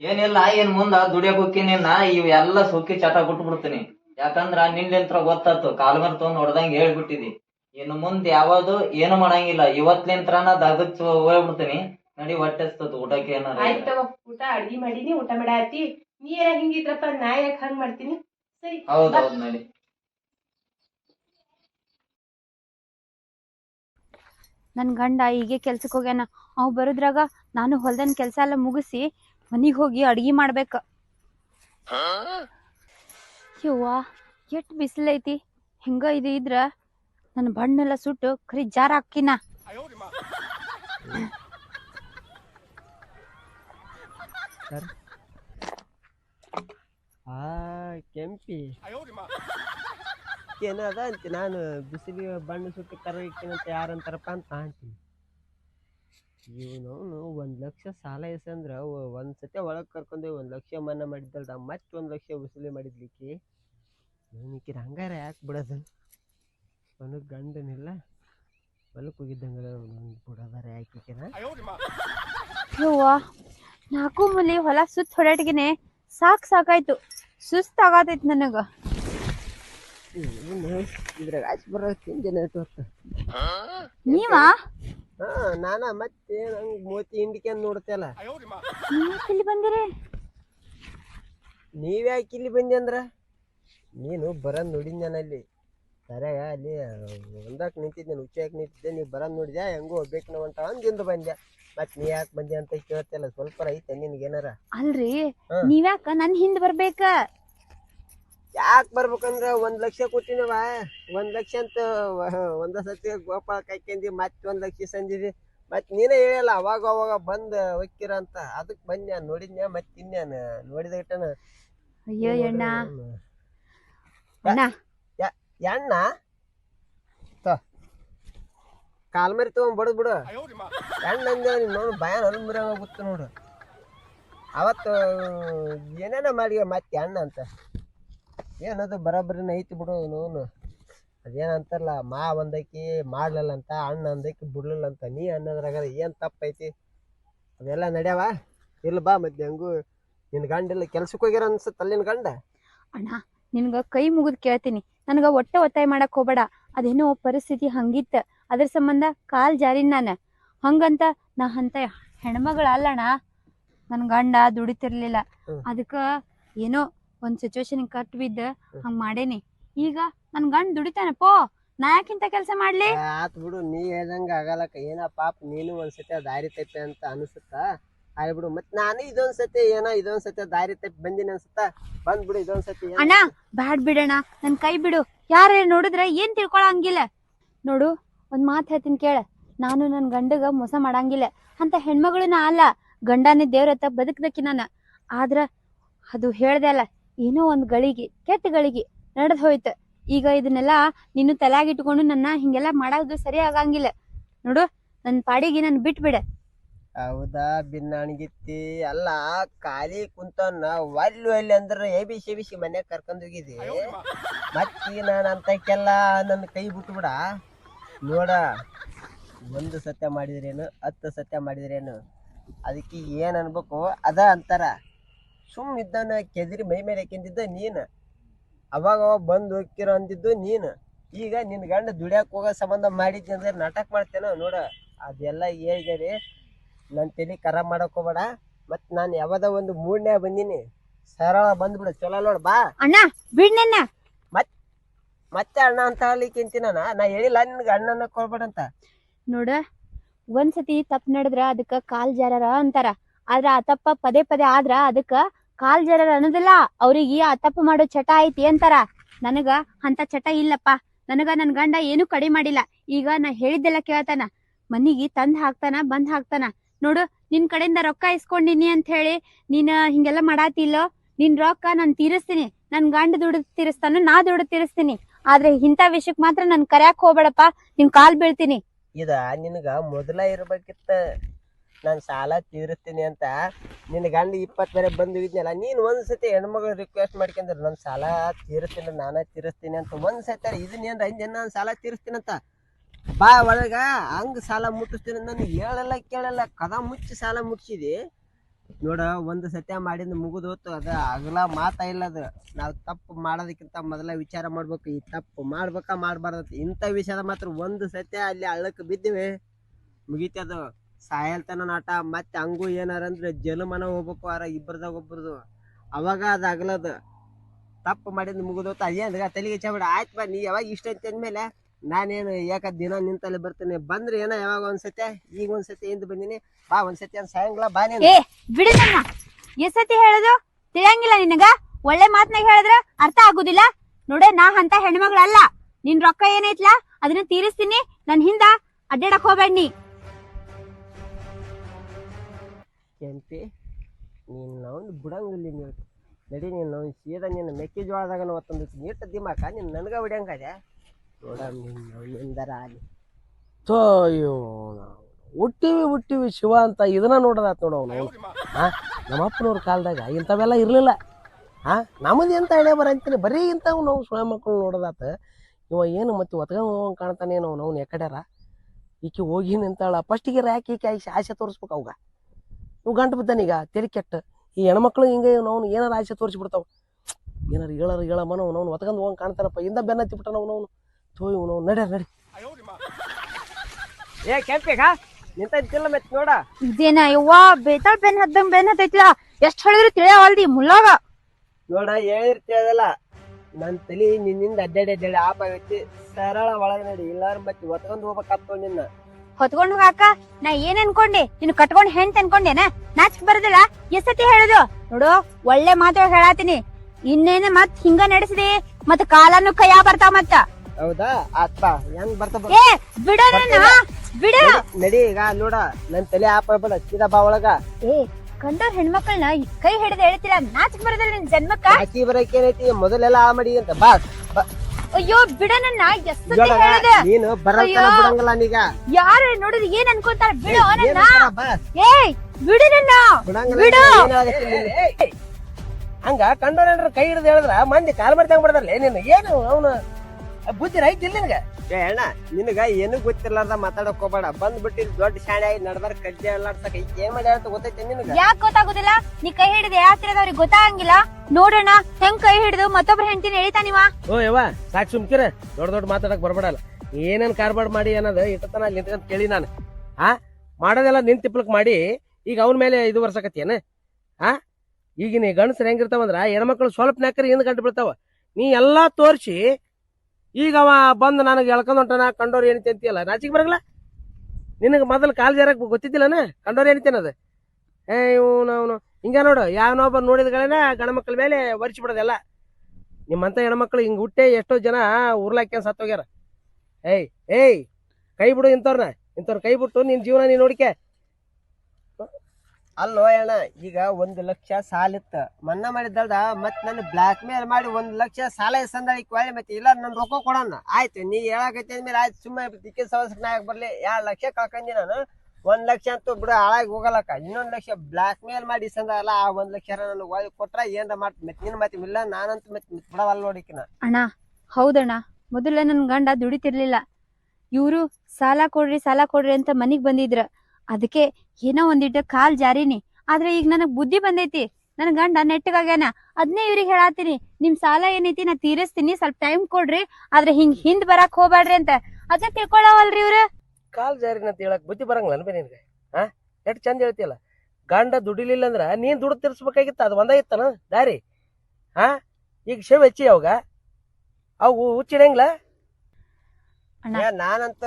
ಏನಿಲ್ಲ ಏನ್ ಮುಂದ ದುಡಿಯಕ್ ಹೋಗ್ತೀನಿ ನಾ ಇವ್ ಎಲ್ಲ ಸೋಕಿ ಚಟ ಬಿಟ್ಟು ಬಿಡ್ತೀನಿ ಯಾಕಂದ್ರ ನಿನ್ಲಿಂತ್ರ ಗೊತ್ತಾತು. ಕಾಲ್ ಮೇಲೆ ತೊಗೊಂಡ್ ಹೊಡ್ದಂಗ್ ಹೇಳ್ಬಿಟ್ಟಿದಿ. ಇನ್ನು ಮುಂದೆ ಯಾವದು ಏನು ಮಾಡಂಗಿಲ್ಲ. ಇವತ್ಲಿಂತ್ರನ ದಗದ್ ಹೋಗ್ಬಿಡ್ತೀನಿ. ನಡಿ ಹೊಟ್ಟೆ ಊಟಕ್ಕೆ ಏನಾರ ಆಯ್ತು ತಗೋ ಊಟ ಅಡ್ಗಿ ಮಾಡೀನಿ ಊಟ ಮಾಡಾತಿ. ನೀ ಏನ ಹಿಂಗಿದ್ರಪ್ಪ ನಾ ಯಾಕೆ ಹಂಗ್ ಮಾಡ್ತೀನಿ? ಸರಿ ಹೌದ್ ಬಾ. ಹೌದ್ ನಡಿ. ನನ್ನ ಗಂಡ ಹೀಗೆ ಕೆಲ್ಸಕ್ಕೆ ಹೋಗ್ಯಾನ. ಅವ್ ಬರುದ್ರಾಗ ನಾನು ಹೊಲ್ದನ್ ಕೆಲಸ ಎಲ್ಲ ಮುಗಿಸಿ ಮನಿಗ್ ಹೋಗಿ ಅಡ್ಗಿ ಮಾಡ್ಬೇಕ. ಯವ್ವ ಎಷ್ಟ್ ಬಿಸಿಲೈತಿ. ಹೆಂಗ ಇದು ಇದ್ರ? ನನ್ನ ಬಣ್ಣೆಲ್ಲ ಸುಟ್ಟು ಖರಿ ಜಾರ ಹಾಕಿನ ಆ, ಕೆಂಪಿ. ಏನದ ಅಂತ? ನಾನು ಬಿಸಿಲಿ ಬಣ್ಣ ಸುಟ್ಟು ಕರಗಿಕ್ಕಿನಂತ ಯಾರಂತಾರಪ್ಪ ಅಂತ ಅಂತೀನಿ ಇವನು ಒಂದು ಲಕ್ಷ ಸಾಲ ಎಸಂದ್ರೆ ಒಂದು ಸತಿ ಒಳಗೆ ಕರ್ಕೊಂಡು ಒಂದು ಲಕ್ಷ ಮನ್ನ ಮಾಡಿದ್ದಲ್ದ, ಮತ್ತೆ ಒಂದು ಲಕ್ಷ ವಸೂಲಿ ಮಾಡಿದ್ಲಿಕ್ಕೆ. ನನಗೆ ಹಂಗಾರ ಯಾಕೆ ಬಿಡೋದು? ಅವನಿಗೆ ಗಂಡನಿಲ್ಲ. ಹೊಲಕ್ಕೆ ಹೋಗಿದ್ದಂಗೆ ಬಿಡೋದಾರೆ ಯಾಕೆ ಯವ್ವ ನಾಲ್ಕು ಮುಲಿ ಹೊಲ ಸುತ್ತ ಹೊಡಾಟಿಗೆನೆ ಸಾಕ್ ಸಾಕಾಯ್ತು. ಸುಸ್ತಾಗತೈತಿ ನನಗ. ನೀವ್ಯಾಕಿಲ್ಲಿ ಇದ್ರಾಗ ಆಚೆ ಬರೋ ಹೊತ್ತು ನೀವಾ? ಹಾ ನಾನ ಮತ್ತೆ ನಂಗೆ ಮೋತಿ ಹಿಂಡ್ಕ್ಯಾಂಡ್ ನೋಡ್ತೇಲ್ಲ ಇಲ್ಲಿ ಬಂದಿರಿ? ನೀವ್ಯಾಕೆ ಇಲ್ಲಿ ಬಂದಿ ಅಂದ್ರ ನೀನು ಬರ ನೋಡಿದ್ ನಾನು ಅಲ್ಲಿ ಒಂದಕ್ಕೆ ನಿಂತಿದ್ದೆ ಹುಚ್ಚಾಕ್ ನಿಂತಿದ್ದೆ ನೀವು ಬರೋದು ನೋಡಿದ್ಯಾ? ಹೆಂಗೋ ಹೋಗ್ಬೇಕು ನಾವು ಅಂತ ಅಂದಿಂದ ಬಂದೆ. ಮತ್ತೆ ನೀ ಯಾಕೆ ಬಂದೆ ಅಂತ ಕೇಳ್ತಿಲ್ಲ ಸ್ವಲ್ಪ ಐತೆ ನಿನ್ಗೇನಾರ ಅಲ್ರಿ. ನೀವ್ಯಾಕ ನನ್ ಹಿಂದ್ ಬರ್ಬೇಕ? ಯಾಕೆ ಬರ್ಬೇಕಂದ್ರ ಒಂದ್ ಲಕ್ಷ ಕೊಟ್ಟಿನವ. ಒಂದ್ ಲಕ್ಷ ಅಂತ ಒಂದ ಸತಿ ಗೋಪಾಳ ಕಾಯ್ಕೊಂಡಿ ಮತ್ತೆ ಒಂದ್ ಲಕ್ಷ ಸಂದಿದಿ. ಮತ್ ನೀನೇ ಹೇಳಲ್ಲ ಅವಾಗ ಅವಾಗ ಬಂದ್ ಒಕ್ಕಿರ ಅಂತ. ಅದಕ್ ಬಂದ್ಯಾ ನೋಡಿದ್ನ್ಯಾ ಮತ್ತೆ ತಿನ್ಯಾನ ನೋಡಿದ ಅಯ್ಯೋ ಅಣ್ಣ ಎಣ್ಣ? ಕಾಲ್ ಮರಿ ತಗೊಂಡ್ ಬಡದ್ ಬಿಡು. ಎಣ್ಣ ಅಂದ ನೋಡು ಭಯ ನಲ್ಮರಿ ನೋಡು. ಅವತ್ತು ಏನೇನ ಮಾಡಿ ಮತ್ತೆ ಎಣ್ಣ ಅಂತ. ಏನದು ಬರೋಬ್ಬರಿನ ಐತಿ ಬಿಡು ನೋನು. ಅದೇನಂತಾರಲ್ಲ, ಮಾ ಒಂದಕ್ಕೆ ಮಾಡ್ಲಿಲ್ಲ ಅಂತ, ಅಣ್ಣ ಅಂದಕ್ಕಿ ಬಿಡ್ಲಿಲ್ಲ ಅಂತ. ನೀ ಅನ್ನೋದ್ರಾಗ ಏನು ತಪ್ಪೈತಿ? ಅದೆಲ್ಲ ನಡ್ಯಾವ? ಇಲ್ಲ ಬಾ ಮತ್ತೆ ಹೆಂಗೂ ನಿನ್ನ ಗಂಡ ಇಲ್ಲ ಕೆಲ್ಸಕ್ಕೆ ಹೋಗ್ಯಾರ ಅನ್ಸುತ್ತೆ ಅಲ್ಲಿನ ಗಂಡ? ಅಣ್ಣ, ನಿನ್ಗೆ ಕೈ ಮುಗಿದು ಕೇಳ್ತೀನಿ. ನನಗ ಒಟ್ಟ ಒತ್ತಾಯ ಮಾಡಕ್ ಹೋಗ್ಬೇಡ. ಅದೇನೋ ಪರಿಸ್ಥಿತಿ ಹಂಗಿತ್ತ. ಅದ್ರ ಸಂಬಂಧ ಕಾಲ್ ಜಾರಿನ್ ನಾನ. ಹಂಗಂತ ನಾ ಅಂತ ಹೆಣ್ಮಗಳ ಅಲ್ಲಣಾ ನನ್ ಗಂಡ ದುಡಿತಿರ್ಲಿಲ್ಲ. ಅದಕ್ಕ ಏನೋ ಒಂದ್ ಸಿಚುವೇಶನ್ ಕಟ್ ಬಿದ್ದ. ಹಂಗ ಮಾಡೇನಿ. ಈಗ ನನ್ ಗಂಡ ದುಡಿತಾನಪ್ಪೋ ನಾ ಯಾಕಿಂತ ಕೆಲ್ಸ ಮಾಡ್ಲಿ? ಆತ್ ಬಿಡು ನೀ ಹೇಳ್ದಂಗ ಆಗಲಕ್ಕ ಏನ ಪಾಪ ನೀನು ಒಂದ್ಸತಿ ದಾರಿ ತೈತೆ ಅಂತ ಅನಿಸುತ್ತಾ? ಆಗ್ಬಿಡು ಮತ್ ನಾನು ಇದೊಂದ್ ಸತಿ ಏನೋ ಇದೊಂದ್ ಸತಿ ದಾರಿ ತಪ್ಪಿ ಬಂದಿನ ಅನ್ಸುತ್ತ? ಸತಿ ಏನೋ- ಅಣ್ಣ, ಬ್ಯಾಡ್ ಬಿಡಣ್ಣ. ನನ್ ಕೈ ಬಿಡು. ಯಾರ ನೋಡಿದ್ರೆ ಏನ್ ತಿಳ್ಕೊಳಂಗಿಲ್ಲ. ನೋಡು, ಒಂದ್ ಮಾತ್ ಹೇಳ್ತೀನಿ ಕೇಳ. ನಾನು ನನ್ ಗಂಡಗ ಮೋಸ ಮಾಡಂಗಿಲ್ಲ. ಅಂತ ಹೆಣ್ಮಗಳನ್ನ ಅಲ್ಲ, ಗಂಡನೇ ದೇವ್ರತ್ತ ಬದುಕ್ದಕ್ಕಿ ನಾನು. ಆದ್ರ ಅದು ಹೇಳ್ದೆ ಅಲ್ಲ, ಏನೋ ಒಂದ್ ಗಳಿಗೆ, ಕೆಟ್ಟ ಗಳಿಗೆ ನಡೆದ್ ಹೋಯ್ತ. ಈಗ ಇದನ್ನೆಲ್ಲ ನೀನು ತಲೆಯಾಗಿಟ್ಕೊಂಡು ನನ್ನ ಹಿಂಗೆಲ್ಲ ಮಾಡೋದು ಸರಿ ಆಗಂಗಿಲ್ಲ. ನೋಡು, ನನ್ ಪಾಡಿಗೆ ನನ್ ಬಿಟ್ಬಿಡ. ಹೌದಾ ಬಿನ್ನಾಣಿಗಿತ್ತಿ? ಅಲ್ಲ ಖಾಲಿ ಕುಂತನ್ನ ಒಲ್ಲು ಒಲ್ಲೆ ಅಂದ್ರ ಎಬಿಸಿ ಎಬಿಸಿ ಮನ್ಯಾಗ ಕರ್ಕೊಂಡು ಹೋಗಿದ್ದಿ? ಮತ್ತೀಗ ನಾನು ಅಂತಕ್ಕೆಲ್ಲ ನನ್ನ ಕೈ ಬಿಟ್ಬಿಡ. ನೋಡ ಒಂದು ಸತ್ಯ ಮಾಡಿದ್ರೇನು ಹತ್ತು ಸತ್ಯ ಮಾಡಿದ್ರೇನು ಅದಕ್ಕೆ ಏನು ಅನ್ಬೇಕು? ಅದ ಅಂತಾರ. ಸುಮ್ ಇದ್ದವನ ಕೆದರಿ ಮೈ ಮೇಲೆ ಹಾಕಿದ್ದ ನೀನು. ಅವಾಗ ಅವಾಗ ಬಂದು ಹೋಗ್ತಿರೋ ಅಂದಿದ್ದು ನೀನು. ಈಗ ನಿನ್ನ ಗಂಡ ದುಡಿಯಕ್ಕೆ ಹೋಗೋ ಸಂಬಂಧ ಮಾಡಿದ್ದೆ ಅಂದ್ರೆ ನಾಟಕ ಮಾಡ್ತೇನೋ ನೋಡ. ಅದೆಲ್ಲ ಹೇಳಿದರೆ ನನ್ನ ತಲೆ ಖರಾಬ್ ಮಾಡಕ್ ಹೋಗ್ಬೇಡ. ಮತ್ ನಾನು ಯಾವ್ದ ಒಂದು ಮೂಡ್ನ್ಯಾಗ ಬಂದೀನಿ. ಸರಳ ಬಂದ್ಬಿಡು. ಚಲೋ ನೋಡ್ ಬಾ. ಅಣ್ಣ ಬಿಡ್ ನನ್ನ ಮತ್ತೆ ಅಣ್ಣ ಅಂತ ಹೇಳಿಕ್ಕಿಂತಿ ನಾನು? ನಾ ಹೇಳಿಲ್ಲ ನಿನ್ಗೆ ಅಣ್ಣನ ಕೊಡ್ಬೇಡಂತ ನೋಡ ಒಂದ್ಸತಿ ತಪ್ಪ ನಡೆದ್ರ ಅದಕ್ಕ ಕಾಲ್ ಜರರ ಅಂತಾರ. ಆದ್ರ ಆ ತಪ್ಪ ಪದೇ ಪದೇ ಆದ್ರ ಅದಕ್ಕ ಕಾಲ್ ಜರರ ಅನ್ನೋದಿಲ್ಲ. ಅವ್ರಿಗೆ ಆ ತಪ್ಪ ಮಾಡೋ ಚಟ ಐತಿ ಅಂತಾರ. ನನಗ ಅಂತ ಚಟ ಇಲ್ಲಪ್ಪ. ನನಗ ನನ್ ಗಂಡ ಏನು ಕಡಿಮೆ ಮಾಡಿಲ್ಲ. ಈಗ ನಾ ಹೇಳಿದ್ದೆಲ್ಲ ಕೇಳ್ತಾನ. ಮನಿಗೆ ತಂದ್ ಹಾಕ್ತಾನ ಬಂದ್ ಹಾಕ್ತಾನ. ನೋಡು, ನಿನ್ ಕಡೆಯಿಂದ ರೊಕ್ಕ ಇಸ್ಕೊಂಡಿನಿ ಅಂತ ಹೇಳಿ ನೀನ್ ಹಿಂಗೆಲ್ಲ ಮಾಡಾತಿಲ್ಲೋ? ನಿನ್ ರೊಕ್ಕ ನಾನ್ ತೀರಿಸ್ತೀನಿ. ನನ್ ಗಂಡ ದುಡ್ದು ತೀರಿಸ್ತಾನ, ನಾ ದುಡ್ದು ತೀರಿಸ್ತೀನಿ. ಆದ್ರೆ ಇಂಥ ವಿಷಯಕ್ ಮಾತ್ರ ನನ್ ಕರ್ಯಾಕ್ ಹೋಗ್ಬೇಡಪ್ಪ. ನಿನ್ ಕಾಲ್ ಬೀಳ್ತೀನಿ. ಇದ ನಿನಗ ಮೊದಲ ಇರ್ಬೇಕಿತ್ತ. ನಾನು ಸಾಲ ತೀರಿಸ್ತೀನಿ ಅಂತ. ನಿನ್ ಗಂಡ ಇಪ್ಪತ್ತು ಬೇರೆ ಬಂದು ಇದ್ನಲ್ಲ, ನೀನು ಒಂದ್ಸತಿ ಹೆಣ್ಮಗಳು ರಿಕ್ವೆಸ್ಟ್ ಮಾಡ್ಕೊಂಡ್ರೆ, ನನ್ ಸಾಲ ತೀರಿಸ್ತೀನಿ, ನಾನೇ ತೀರಿಸ್ತೀನಿ ಅಂತ ಒಂದ್ಸತಿ ಇದನ್ನೇನು ಅಂದೆ ನಾನು ಸಾಲ ತೀರಿಸ್ತೀನಿ ಅಂತ ಬಾ ಒಳಗ, ಹಂಗ ಸಾಲ ಮುಟ್ಟಿಸ್ತೀನಿ ನಾನು ಹೇಳಲ್ಲ, ಕೇಳಲ್ಲ, ಕದ ಮುಚ್ಚಿ ಸಾಲ ಮುಟ್ಸಿದಿ. ನೋಡ, ಒಂದು ಸತ್ಯ ಮಾಡಿದ ಮುಗಿದು ಹೋತು, ಅದ ಅಗಲ ಮಾತಾ ಇಲ್ಲ ಅದು. ನಾವು ತಪ್ಪು ಮಾಡೋದಕ್ಕಿಂತ ಮೊದಲ ವಿಚಾರ ಮಾಡ್ಬೇಕು, ಈ ತಪ್ಪು ಮಾಡ್ಬೇಕಾ, ಮಾಡ್ಬಾರ್ದ ಇಂಥ ವಿಷಯದ ಮಾತ್ರ ಒಂದು ಸತ್ಯ ಅಲ್ಲಿ ಹಳ್ಳಕ್ಕೆ ಬಿದ್ದಿವೆ. ಅದು. ಸಾಯಲ್ತನ ನಾಟ, ಮತ್ತೆ ಹಂಗೂ ಏನಾರ ಅಂದ್ರೆ ಜಲಮನ ಹೋಗ್ಬೇಕು ಅರ ಇಬ್ಬರದಾಗ ಒಬ್ಬರದು ಅವಾಗ ಅದು ಅಗಲದು. ತಪ್ಪು ಮಾಡಿದ್ ಮುಗಿದೋತ ಅದೇನ್ರ ತಲೆಗೆ ಚಾಬಿಡ ಆಯ್ತು ಬಾ, ನೀ ಯಾವಾಗ ಇಷ್ಟ ಅಂತ ಅಂದ್ಮೇಲೆ ನಾನೇನು ಯಾಕ ದಿನ ನಿಂತಲ್ಲಿ ಬರ್ತೀನಿ. ಬಂದ್ರೆ ಏನ ಯಾವಾಗ ಒಂದ್ಸತಿ? ಈಗ ಒಂದ್ಸತಿ ಹಿಂದ್ ಬಂದಿನಿ. ಬಾ ಒಂದ್ಸತಿ ಅಂತ ಸಾಯಂಗಿಲ್ಲ ಬಾ ನೀನು. ಏ ಬಿಡು ನನ್ನ. ಹೇಳೋದು? ತಿಳಿಯಂಗಿಲ್ಲ ನಿನಗ? ಒಳ್ಳೆ ಮಾತನ ಹೇಳಿದ್ರೆ ಅರ್ಥ ಆಗುದಿಲ್ಲ. ನೋಡೆ ನಾ ಅಂತ ಹೆಣ್ಮಗಳಲ್ಲ. ನಿನ್ ರೊಕ್ಕ ಏನೈತ್ಲ? ಅದನ್ನ ತೀರಿಸ್ತೀನಿ. ನನ್ ಹಿಂದ ಅಡ್ಡಾಡಕ್ ಹೋಗ್ಬೇಡ ನೀ. ಕೆಂಪಿ ನೀನು ನಾವು ಬಿಡಂಗಿಲ್ಲ ನೀವು. ನಡಿ ನೀನು ಸೀದಾ ನಿನ್ನ ಮೆಕ್ಕೆಜೋಳದಾಗ ಒತ್ತೊಂದು ನೀಟ ದಿಮಾಕ ನೀನ್ ನನ್ಗ ಹೊಡ್ಯಂಗದೆ ನೋಡ ನೀನು ನಿಂದರ ಅಲ್ಲಿ ಥೋ ಅಯ್ಯೋ ಹುಟ್ಟಿವಿ ಹುಟ್ಟಿವಿ ಶಿವ ಅಂತ ಇದನ್ನ ನೋಡದಾತ್ ನೋಡು ಅವನು. ಹಾ ನಮ್ಮಪ್ಪನವ್ರ ಕಾಲದಾಗ ಇಂಥವೆಲ್ಲ ಇರಲಿಲ್ಲ. ಹಾ ನಮ್ಮದು ಎಂತ ಹಣೆ ಬರ ಅಂತೀನಿ, ಬರೀ ಇಂಥವು ನಾವು ಸ್ವಯಂ ಮಕ್ಕಳು ನೋಡೋದಾತ. ಇವ ಏನು ಮತ್ತೆ ಒತ್ಕೊಂಡ್ ಕಾಣ್ತಾನೇನು ಅವ್ನು ಅವ್ನು ಎಕಡ್ಯಾರ ಈಕೆ ಹೋಗಿ ನಿಂತಾಳ. ಫಸ್ಟಿಗೆ ಯಾಕೆ ಈಕೆ ಆಯ್ಸಿ ಆಸೆ ತೋರಿಸ್ಬೇಕು ಅವಾಗ. ಇವು ಗಂಟು ಬಿದ್ದಾನೀಗ ತೆರಿ ಕೆಟ್ಟ. ಈ ಹೆಣ್ಮಕ್ಳು ಹಿಂಗೆ ಅವ್ನು ಏನಾರ ಆಸೆ ತೋರಿಸ್ಬಿಡ್ತಾವ ಏನಾರ ಹೇಳಾರ ಹೇಳಮ್ಮನ ಅವ್ನು ಒತ್ಕೊಂಡು ಹೋಗಿ ಕಾಣ್ತಾನಪ್ಪ ಇಂದ ಬೆನ್ನ ಬಿಟ್ಟನ ಅವ್ನು. ಥೋ ಇವನು ನಡೆ ನಡಿ. ಏ ಕೆಂಪಿಗ ನಿಂತಿಲ್ಲ ಮತ್ತೆ ನೋಡ. ಇದೇನ ಯವ್ವ ಬೇತಾಳ್ ಬೆನ್ ಹದ್ದಂಗ್ ಬೆನ್ ಹತ್ತೈತಿಲ್ಲ ಎಷ್ಟ್ ಹೇಳಿದ್ರು ತಿಳಿಯವಲ್ದಿ ಮುಲ್ಲಾಗ. ನೋಡ ಹೇಳಿರ್ತೇದಲ್ಲ ನನ್ನ ತಲಿ ನಿನ್ನಿಂದ ಅಡ್ಡಾಡಿ ಅಡ್ಡಾಡಿ ಆಪ ಆಗೈತಿ ಸರಳ ಒಳಗೆ ನಡಿ. ಇಲ್ಲಾರ ಮತ್ತೆ ಒತ್ಕೊಂಡು ಹೋಗ್ಬೇಕಾಗ್ತವ ನಿನ್ನ. ಹೊತ್ಕೊಂಡ್ ಹೋಗಾಕ ನಾ ಏನ್ ಅನ್ಕೊಂಡೆ? ನೀನು ಕಟ್ಕೊಂಡ್ ಹೆಂಟ್ ಅನ್ಕೊಂಡೇನ? ನಾಚಿಕ್ ಬರೋದಿಲ್ಲ? ಎಷ್ಟತಿ ಹೇಳುದು? ನೋಡು ಒಳ್ಳೆ ಮಾತು ಹೇಳಾತೀನಿ. ಇನ್ನೇನ ಮತ್ ಹಿಂಗ ನಡೆಸಿದೆ? ಮತ್ ಕಾಲನ್ನು ಕೈಯ ಬರ್ತಾವ ಮತ್ತ. ಹೌದಾ? ಆತ್ ಹೆಂಗ್ ಬರ್ತ ಏ ಬಿಡು ನನ್ನ ಬಿಡ. ನಡಿ ಈಗ ನೋಡ ನನ್ ತಲೆ ಆಪ ಆಗ್ಬೇಡ ಸೀದಾ ಬಾ ಒಳಗ. ಏ ಕಂಡೋರ್ ಹೆಣ್ಮಕ್ಳನ್ನ ಕೈ ಹಿಡಿದು ಹೇಳ್ತಿಲ್ಲ ನಾಚಿಕ್ ಬರೋದಿಲ್ಲ ನಿನ್ ಜನ್ಮಕ್ಕ? ಹಾಕಿ ಬರಕ್ಕೆ ಏನೈತಿ? ಮೊದಲೆಲ್ಲ ಆ ಮಾಡಿ ಅಂತ ಬಾ ಬಾ. ಅಯ್ಯೋ ಬಿಡ ನನ್ನ ಎಷ್ಟು ಸತಿ ನೋಡ ಹೇಳ್ದ? ನೀನು ಅಯ್ಯೋ. ಬಿಡಂಗಿಲ್ಲ ನೀಗ ಯಾರು ನೋಡಿದ್ರೆ ಏನ್ ಅನ್ಕೊಂತಾರ? ಬಿಡು ನನ್ನ. ಏನಂತಾರ ಬಾ. ಏಯ್ ಬಿಡು ನನ್ನ. ಬಿಡಂಗಿಲ್ಲ ಬಿಡು. ಏನಾಗತ್ತೆ ನಿನ್ಗೆ? ಹಂಗ ಕಂಡೋರೇನ್ರ ಕೈ ಹಿಡಿದು ಹೇಳಿದ್ರ ಮಂದಿ ಕಾಲ್ ಮಾಡಿ ಬಿಡದಲ್ಲ ನೀನು? ಏನು ಅವನು? ಬುದ್ಧಿ ರೈತ ಇಲ್ಲ ನಿನಗೆ? ಏ ಅಣ್ಣ ನಿನಗ ಏನು ಗೊತ್ತಿರ್ಲಾರ್ದ ಮಾತಾಡಕ್ ಹೋಗ್ಬೇಡ. ಬಂದ್ಬಿಟ್ಟು ಇಲ್ಲಿ ದೊಡ್ಡ ಶಾಣೆ ಆಗಿ ನಡ್ದಾರ ಕಡ್ಡಿ ಅಲ್ಲಾಡ್ಸಕ. ಏನ್ ಮಾಡ್ಯಾರ ಅಂತ ಗೊತ್ತೈತೆ ನಿನಗ? ಯಾಕೆ ಗೊತ್ತಾಗುದಿಲ್ಲ? ನೀ ಕೈ ಹಿಡಿದು ಅವ್ರಿಗೆ ಗೊತ್ತಾಗಂಗಿಲ್ಲ. ನೋಡೋಣ ಹೆಂಗ್ ಕೈ ಹಿಡಿದು ಮತ್ತೊಬ್ರು ಹೆಂಡತಿನ ಎಳಿತಾನಿವ ಓ ಯವ್ವ ಸಾಕ್ ಸುಮ್ಕಿರ. ದೊಡ್ಡ ದೊಡ್ಡ ಮಾತಾಡಕ್ ಬರ್ಬೇಡಲ್ಲ ಏನೇನ್ ಕಾರ್ಬಾರ್ ಮಾಡಿ ಅನ್ನೋದು ಇಟ್ಟತನ ಅಲ್ಲಿ ನಿಂತ್ಕೊಂಡ್ ಕೇಳಿ ನಾನು. ಆ ಮಾಡೋದೆಲ್ಲ ನಿನ್ ತಿಪ್ಲಕ್ ಮಾಡಿ ಈಗ ಅವನ ಮೇಲೆ ಇದು ವರ್ಷಕತ್ತೇನ ಆ ಈಗಿನ ನೀ ಗಂಡಸ್ರು ಹೆಂಗಿರ್ತಾವಂದ್ರ ಹೆಣ್ಮಕ್ಳು ಸ್ವಲ್ಪ ನಾಕರಿ ಹಿಂದ್ ಗಂಟು ಬಿಡ್ತಾವ ನೀ ಎಲ್ಲಾ ತೋರ್ಸಿ ಈಗ ಅವ ಬಂದು ನನಗೆ ಎಳ್ಕೊಂಡ್ ಹೊಂಟನ, ಕಂಡೋರ್ ಏನೈತಿ ಅಂತೀಯಲ್ಲ? ನಾಚಿಗೆ ಬರಲ್ಲ ನಿನಗೆ ಮೊದಲು ಕಾಲ್ ಜರಕ್ ಗೊತ್ತಿದ್ದಿಲ್ಲನ? ಕಂಡೋರ್ ಏನೈತಿ ಅದು? ಏ, ಇವನು, ಅವನು, ಹಿಂಗ ನೋಡು ಯಾವನೊಬ್ಬ ಗಂಡ ಮಕ್ಕಳ ಮೇಲೆ ವರ್ಷ ಬಿಡೋದೆಲ್ಲ. ನಿಮ್ಮಂತ ಹೆಣ್ಮಕ್ಳು ಹಿಂಗ್ ಹುಟ್ಟೆ ಎಷ್ಟೋ ಜನ ಉರ್ಲಾಕ್ಯ ಸತ್ತೋಗ್ಯಾರ. ಏಯ್ ಏಯ್, ಕೈ ಬಿಡು ಇಂಥವ್ರನ್ನ ಇಂಥವ್ರ ಕೈ ಬಿಟ್ಟು ನಿನ್ನ ಜೀವನ ನೀನು ನೋಡಿಕೆ. ಅಲ್ಲೋ ಅಣ್ಣ, ಈಗ ಒಂದು ಲಕ್ಷ ಸಾಲ ಇತ್ತು. ಮನ್ನಾ ಮಾಡಿದ್ದಲ್ದ ಮತ್ ನನ್ನ ಬ್ಲಾಕ್ ಮೇಲ್ ಮಾಡಿ ಒಂದ್ ಲಕ್ಷ ಸಾಲ ಸಂದಿ ಮತ್ತೆ. ಇಲ್ಲ, ನನ್ ರೊಕ್ಕ ಕೊಡೋಣ. ಆಯ್ತು, ನೀ ಹೇಳಕೈತಿ ಅಂದ್ಮೇಲೆ ಆಯ್ತು ಸುಮ್ಮನೆ ದಿಕ್ಕಿ ಸವಸ್ಕ ನಾಯಕ್ ಬರ್ಲಿ. ಎರಡ್ ಲಕ್ಷ ಕಳ್ಕೊಂಡಿ ನಾನು. ಒಂದ್ ಲಕ್ಷ ಅಂತೂ ಬಿಡು, ಹಾಳಾಗಿ ಹೋಗಲಕ್ಕ ಇನ್ನೊಂದ್ ಲಕ್ಷ ಬ್ಲಾಕ್ ಮೇಲ್ ಮಾಡಿ ಇಸ್ಕೊಂಡಲ್ಲ ಆ ಒಂದ್ ಲಕ್ಷ ನನಗೆ ಒಳಗೆ ಕೊಟ್ರ ಏನ್ ಮಾಡ್ ಮತ್ತೆ ನಿನ್ ಮತ್ತೆ ಇಲ್ಲ, ನಾನಂತೂ ಮತ್ತೆ ಬಿಡವಲ್ಲ ನೋಡಿಕಿನ ಅಣ್ಣ, ಹೌದಣ್ಣ. ಮೊದಲೇ ನನ್ ಗಂಡ ದುಡಿತಿರ್ಲಿಲ್ಲ. ಇವ್ರು ಸಾಲ ಕೊಡ್ರಿ ಸಾಲ ಕೊಡ್ರಿ ಅಂತ ಮನಿಗ್ ಬಂದಿದ್ರ. ಅದಕ್ಕೆ ಏನೋ ಒಂದಿಟ್ಟು ಕಾಲ್ ಜಾರಿನಿ. ಆದ್ರೆ ಈಗ ನನಗ್ ಬುದ್ಧಿ ಬಂದೈತಿ. ನನ್ ಗಂಡ ನೆಟ್ಟಗಾಗ್ಯಾನ. ಅದ್ನೇ ಇವ್ರಿಗೆ ಹೇಳಾತೀನಿ. ನಿಮ್ ಸಾಲ ಏನೈತಿ ನಾ ತೀರಿಸ್ತೀನಿ. ಸ್ವಲ್ಪ ಟೈಮ್ ಕೊಡ್ರಿ. ಆದ್ರೆ ಹಿಂಗ್ ಹಿಂದ್ ಬರಾಕ್ ಹೋಗ್ಬ್ಯಾಡ್ರಿ ಅಂತ. ಅದನ್ನ ತಿಳ್ಕೊಳವಲ್ರಿ ಇವ್ರು. ಕಾಲ್ ಜಾರಿನ ಅಂತ ಹೇಳಕ್ ಬುದ್ಧಿ ಬರಂಗಿಲ್ಲ ಅನ್ಬೇ ನಿನ್ಗೆ. ಹಾ ನೆಟ್ ಚಂದ ಹೇಳ್ತಿಯಲ್ಲ. ಗಂಡ ದುಡಿಲಿಲ್ಲ ಅಂದ್ರ ನೀನ್ ದುಡ್ಡು ತಿರ್ಸ್ಬೇಕಾಗಿತ್ತ? ಅದು ಒಂದ ಇತ್ತನ? ದಾರಿ. ಹಾ ಈಗ ಶಿವ ಹೆಚ್ಚಿ ಅವಾಗ ಅವು ಹುಚ್ಚಿಡಂಗಿಲ್ಲ ಅಣ್ಣ. ಏ ನಾನಂತ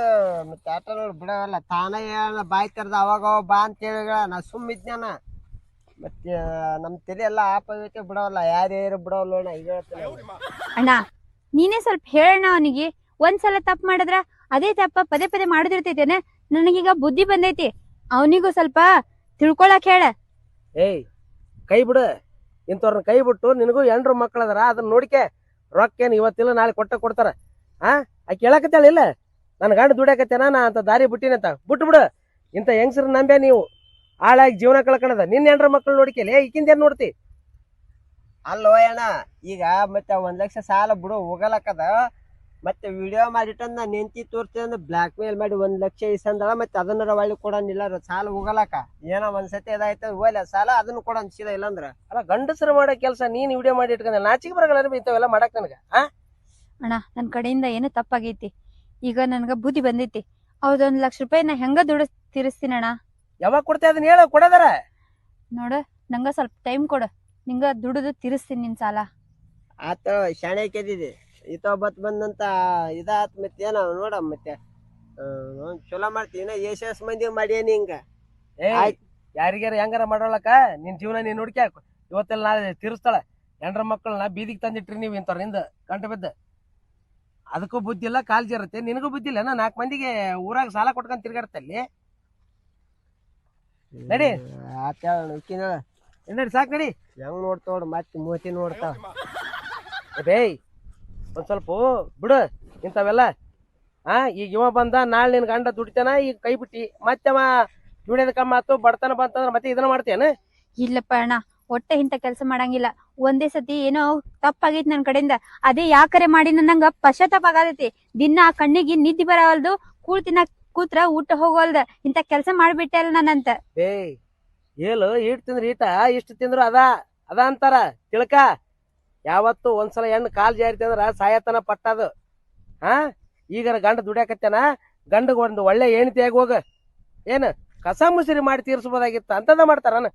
ಮತ್ತೆ ಆಟ ನೋಡಿ ಬಿಡವಲ್ಲ ತಾನೇ ಹೇಳ ಬಾಯ್ ತೆರೆದ ಅವಾಗ ಅವಾಗ ಬಾ ಅಂತ ಹೇಳಿ ನಾ ಸುಮ್ಮ ಇದ್ನ್ಯಾನ ಮತ್ತೆ ನಮ್ ತಲೆ ಎಲ್ಲ ಆ ಐತೆ ಬಿಡವಲ್ಲ ಯಾರ್ಯಾರು ಬಿಡವಲ್ಲ ಅಣ್ಣ ಈಗ ಹೇಳ್ತೀನಿ ಅಣ್ಣ ನೀನೇ ಸ್ವಲ್ಪ ಹೇಳಣ್ಣ ಅವನಿಗೆ. ಒಂದ್ಸಲ ತಪ್ಪು ಮಾಡಿದ್ರ ಅದೇ ತಪ್ಪ ಪದೇ ಪದೇ ಮಾಡುದಿರ್ತೈತೇನೆ? ನನಗೀಗ ಬುದ್ಧಿ ಬಂದೈತಿ. ಅವನಿಗೂ ಸ್ವಲ್ಪ ತಿಳ್ಕೊಳಕ್ ಹೇಳ. ಏಯ್ ಕೈ ಬಿಡು. ಇಂಥವ್ರನ್ನ ಕೈ ಬಿಟ್ಟು ನಿನಗೂ ಎಂಡ್ರು ಮಕ್ಕಳದಾರ ಅದನ್ನ ನೋಡಿಕೆ. ರೊಕ್ಕ ಏನು ಇವತ್ತಿಲ್ಲ ನಾಳೆ ಕೊಟ್ಟ ಕೊಡ್ತಾರ. ಆ? ಆಕೆ ಕೇಳಾಕತ್ತಾಳ ಇಲ್ಲ ನನ್ನ ಗಂಡ ದುಡಿಯಾಕತ್ತೇನ ನಾ ಅಂತ ದಾರಿ ಬಿಟ್ಟಿನಂತ ಬಿಟ್ಟು ಬಿಡು ಇಂಥ ಹೆಂಗಸ್ರ ನಂಬ್ಯಾ ನೀವು? ಹಾಳಾಗಿ ಜೀವನ ಕಳ್ಕೊಳದ ನಿನ್ನ ಹೆಂಡ್ರ ಮಕ್ಳು ನೋಡ್ಕೇಲಿ ಈಕಿಂದ ಏನ್ ನೋಡ್ತಿ? ಅಲ್ಲೋ ಅಣ್ಣ ಈಗ ಮತ್ತೆ ಒಂದ್ ಲಕ್ಷ ಸಾಲ ಬಿಡು ಹೋಗಲಕ್ಕದ. ಮತ್ತೆ ವಿಡಿಯೋ ಮಾಡಿಟ್ಟಂದ ನೆಂತಿ ತೋರ್ತಿ ಅಂದ್ರೆ ಬ್ಲಾಕ್ ಮೇಲ್ ಮಾಡಿ ಒಂದ್ ಲಕ್ಷ ಇಸಂದಳ ಮತ್ತೆ ಅದನ್ನ ಒಳ್ಳೆ ಕೊಡೋನಿಲ್ಲ. ಸಾಲ ಹೋಗಲಕ್ಕ. ಏನೋ ಒಂದ್ ಸತಿ ಇದಾಯ್ತು ಹೋಗ್ಲ ಸಾಲ ಅದನ್ನು ಕೊಡನ್ ಸೀದಾ ಇಲ್ಲಂದ್ರ. ಅಲ್ಲ ಗಂಡಸರು ಮಾಡೋ ಕೆಲಸ ನೀನ್ ವಿಡಿಯೋ ಮಾಡಿ ಇಟ್ಕೊಂಡ ನಾಚಿಕೆ ಬರಗಲ್ಲ ಇಂಥವೆಲ್ಲ ಮಾಡಕ್ ನನಗೆ ಆ? ಅಣ್ಣ ನನ್ನ ಕಡೆಯಿಂದ ಏನು ತಪ್ಪಾಗೈತಿ. ಈಗ ನನ್ಗ ಬುದ್ಧಿ ಬಂದೈತಿ. ಅವ್ರದೊಂದ್ ಲಕ್ಷ ರೂಪಾಯಿ ನಾ ಹೆಂಗ ತೀರಿಸ್ತೀನಿ ಅಣ್ಣ? ಯಾವಾಗ ಕೊಡ್ತಾ ಅದನ್ನ ಹೇಳ ಕೊಡದಾರ? ನೋಡ ನಂಗ ಸ್ವಲ್ಪ ಟೈಮ್ ಕೊಡು. ನಿಂಗ ದುಡಿದು ತೀರಿಸ್ತೀನಿ ನಿನ್ ಸಾಲ. ಆತ ಶಾಣೆ ಕೆದಿದೆ. ಬತ್ ಬಂದಂತ ಇದಾತ್ ಮತ್ತೆ ಏನೋ ನೋಡ ಮತ್ತೆ. ಅವ್ನ್ ಚಲೋ ಮಾಡ್ತೀನಿ ಯಶಸ್ ಮಂದಿ ಮಾಡ್ಯಾನಿ ಹಿಂಗ ಏ ಆಯ್ತ್. ಯಾರಿಗಾರ ಹೆಂಗಾರ ಮಾಡೋಳಕ ನಿನ್ ಜೀವನ ನೀನ್ ನೋಡ್ಕ್ಯಾ? ಇವತ್ತೆಲ್ಲ ನಾಳೆ ತೀರಿಸ್ತಾಳ. ಹೆಂಡ್ರ ಮಕ್ಕಳನ್ನ ಬೀದಿಗೆ ತಂದಿಟ್ರಿ ನೀವು ಇಂಥವ್ರಿಂದ ಗಂಟು ಬಿದ್ದ. ಅದಕ್ಕೂ ಬುದ್ಧಿ ಇಲ್ಲ ಕಾಲ್ ಜರುತ್ತೆ. ನಿನಗೂ ಬುದ್ಧಿ ಇಲ್ಲ ನಾಲ್ಕು ಮಂದಿಗೆ ಊರಾಗ ಸಾಲ ಕೊಟ್ಕೊಂಡ್ ತಿರ್ಗಾಡ್ತಲ್ಲಿ ನಡಿ. ನಡಿ ಸಾಕ್ ನಡಿ. ಹೆಂಗ್ ನೋಡ್ತಾವ್ ಮತ್ತೆ ಮೂತಿ ನೋಡ್ತಾವ. ಏ ಬೇಯ್. ಒಂದ್ ಸ್ವಲ್ಪ ಬಿಡು. ಇಂಥವೆಲ್ಲ. ಆ ಈಗ ಇವ ಬಂದ ನಾಳೆ ನಿನ್ ಗಂಡ ದುಡಿತಾನ ಈಗ ಕೈ ಬಿಟ್ಟಿ. ಮತ್ತೆ ಅವ ದುಡಿಯೋದ್ ಕಮ್ಮ ಆತು ಬಡತನ ಬಂತಂದ್ರ ಮತ್ತೆ ಇದನ್ನ ಮಾಡ್ತೇನೆ ಇಲ್ಲಪ್ಪ ಅಣ್ಣ ಒಟ್ಟೆ ಇಂತ ಕೆಲಸ ಮಾಡಂಗಿಲ್ಲ. ಒಂದೇ ಸತಿ ಏನೋ ತಪ್ಪಾಗೈತಿ ನನ್ ಕಡೆಯಿಂದ. ಅದೇ ಯಾಕರೆ ಮಾಡಿ ನನ್ನಂಗ ಪಶ್ಚಾತ್ತಾಪ ಆಗತೈತಿ ದಿನ ಕಣ್ಣಿಗೆ ನಿದ್ದೆ ಬರವಲ್ದು, ಕೂಳ್ ತಿನ್ನಕ್ ಕೂತ್ರ ಊಟ ಹೋಗೋಲ್ದ ಇಂತ ಕೆಲಸ ಮಾಡ್ಬಿಟ್ಟೆ ಅಲ್ಲ ನಾನಂತ ಏಯ್ ಏಲು ಈಟ್ ತಿಂದ್ರ ಈಟ, ಇಷ್ಟು ತಿಂದ್ರು ಅದ ಅದ ಅಂತಾರ. ತಿಳ್ಕ, ಯಾವತ್ತು ಒಂದ್ಸಲ ಹೆಣ್ಣು ಕಾಲ್ ಜಾರಿತಿ ಅಂದ್ರ ಸಾಯತನ ಪಟ್ಟದು. ಹಾ ಈಗ ಗಂಡ ದುಡಿಯಾಕತ್ತೇನ? ಗಂಡಗ ಒಂದು ಒಳ್ಳೆ ಹೆಣ್ತಿಯಾಗಿ ಹೋಗ. ಏನು, ಕಸ ಮುಸಿರಿ ಮಾಡಿ ತೀರ್ಸ್ಬೋದಾಗಿತ್ತ. ಅಂತದ ಮಾಡ್ತಾರನ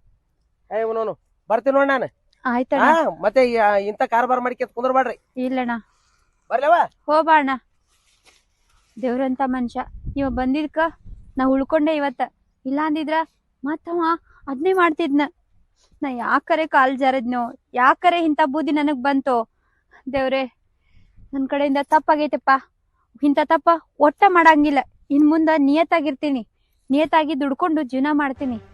ಏ ಇವನು ಬರ್ತೀನಿ ನೋಡ್ ನಾನು. ಆಯ್ತಣ್ಣ. ಹಾ ಮತ್ತೆ ಈ- ಇಂಥ ಕಾರ್ಬಾರ್ ಮಾಡ್ಕೊಂತ ಕುಂದ್ರಬೇಡ್ರಿ ಇಲ್ಲಣ್ಣ. ಬರ್ಲವ? ಹೋಬಾ ಅಣ್ಣ ದೇವ್ರಂತ ಮನುಷ್ಯ. ನೀವ್ ಬಂದಿದ್ಕ ನಾ ಉಳ್ಕೊಂಡೆ ಇವತ್ತ. ಇಲ್ಲ ಅಂದಿದ್ರ ಮತ್ತವ ಅದ್ನೇ ಮಾಡ್ತಿದ್ನ. ನಾ ಯಾಕರೆ ಕಾಲ್ ಜಾರದ್ನೋ? ಯಾಕರೆ ಇಂತ ಬುದ್ಧಿ ನನಗ್ ಬಂತು? ದೇವ್ರೆ ನನ್ ಕಡೆಯಿಂದ ತಪ್ಪಾಗೈತಪ್ಪ. ಇಂತ ತಪ್ಪ ಒಟ್ಟ ಮಾಡಂಗಿಲ್ಲ. ಇನ್ ಮುಂದ ನಿಯತ್ತಾಗಿರ್ತೀನಿ. ನಿಯತ್ತಾಗಿ ದುಡ್ಕೊಂಡು ಜೀವನ ಮಾಡ್ತೀನಿ.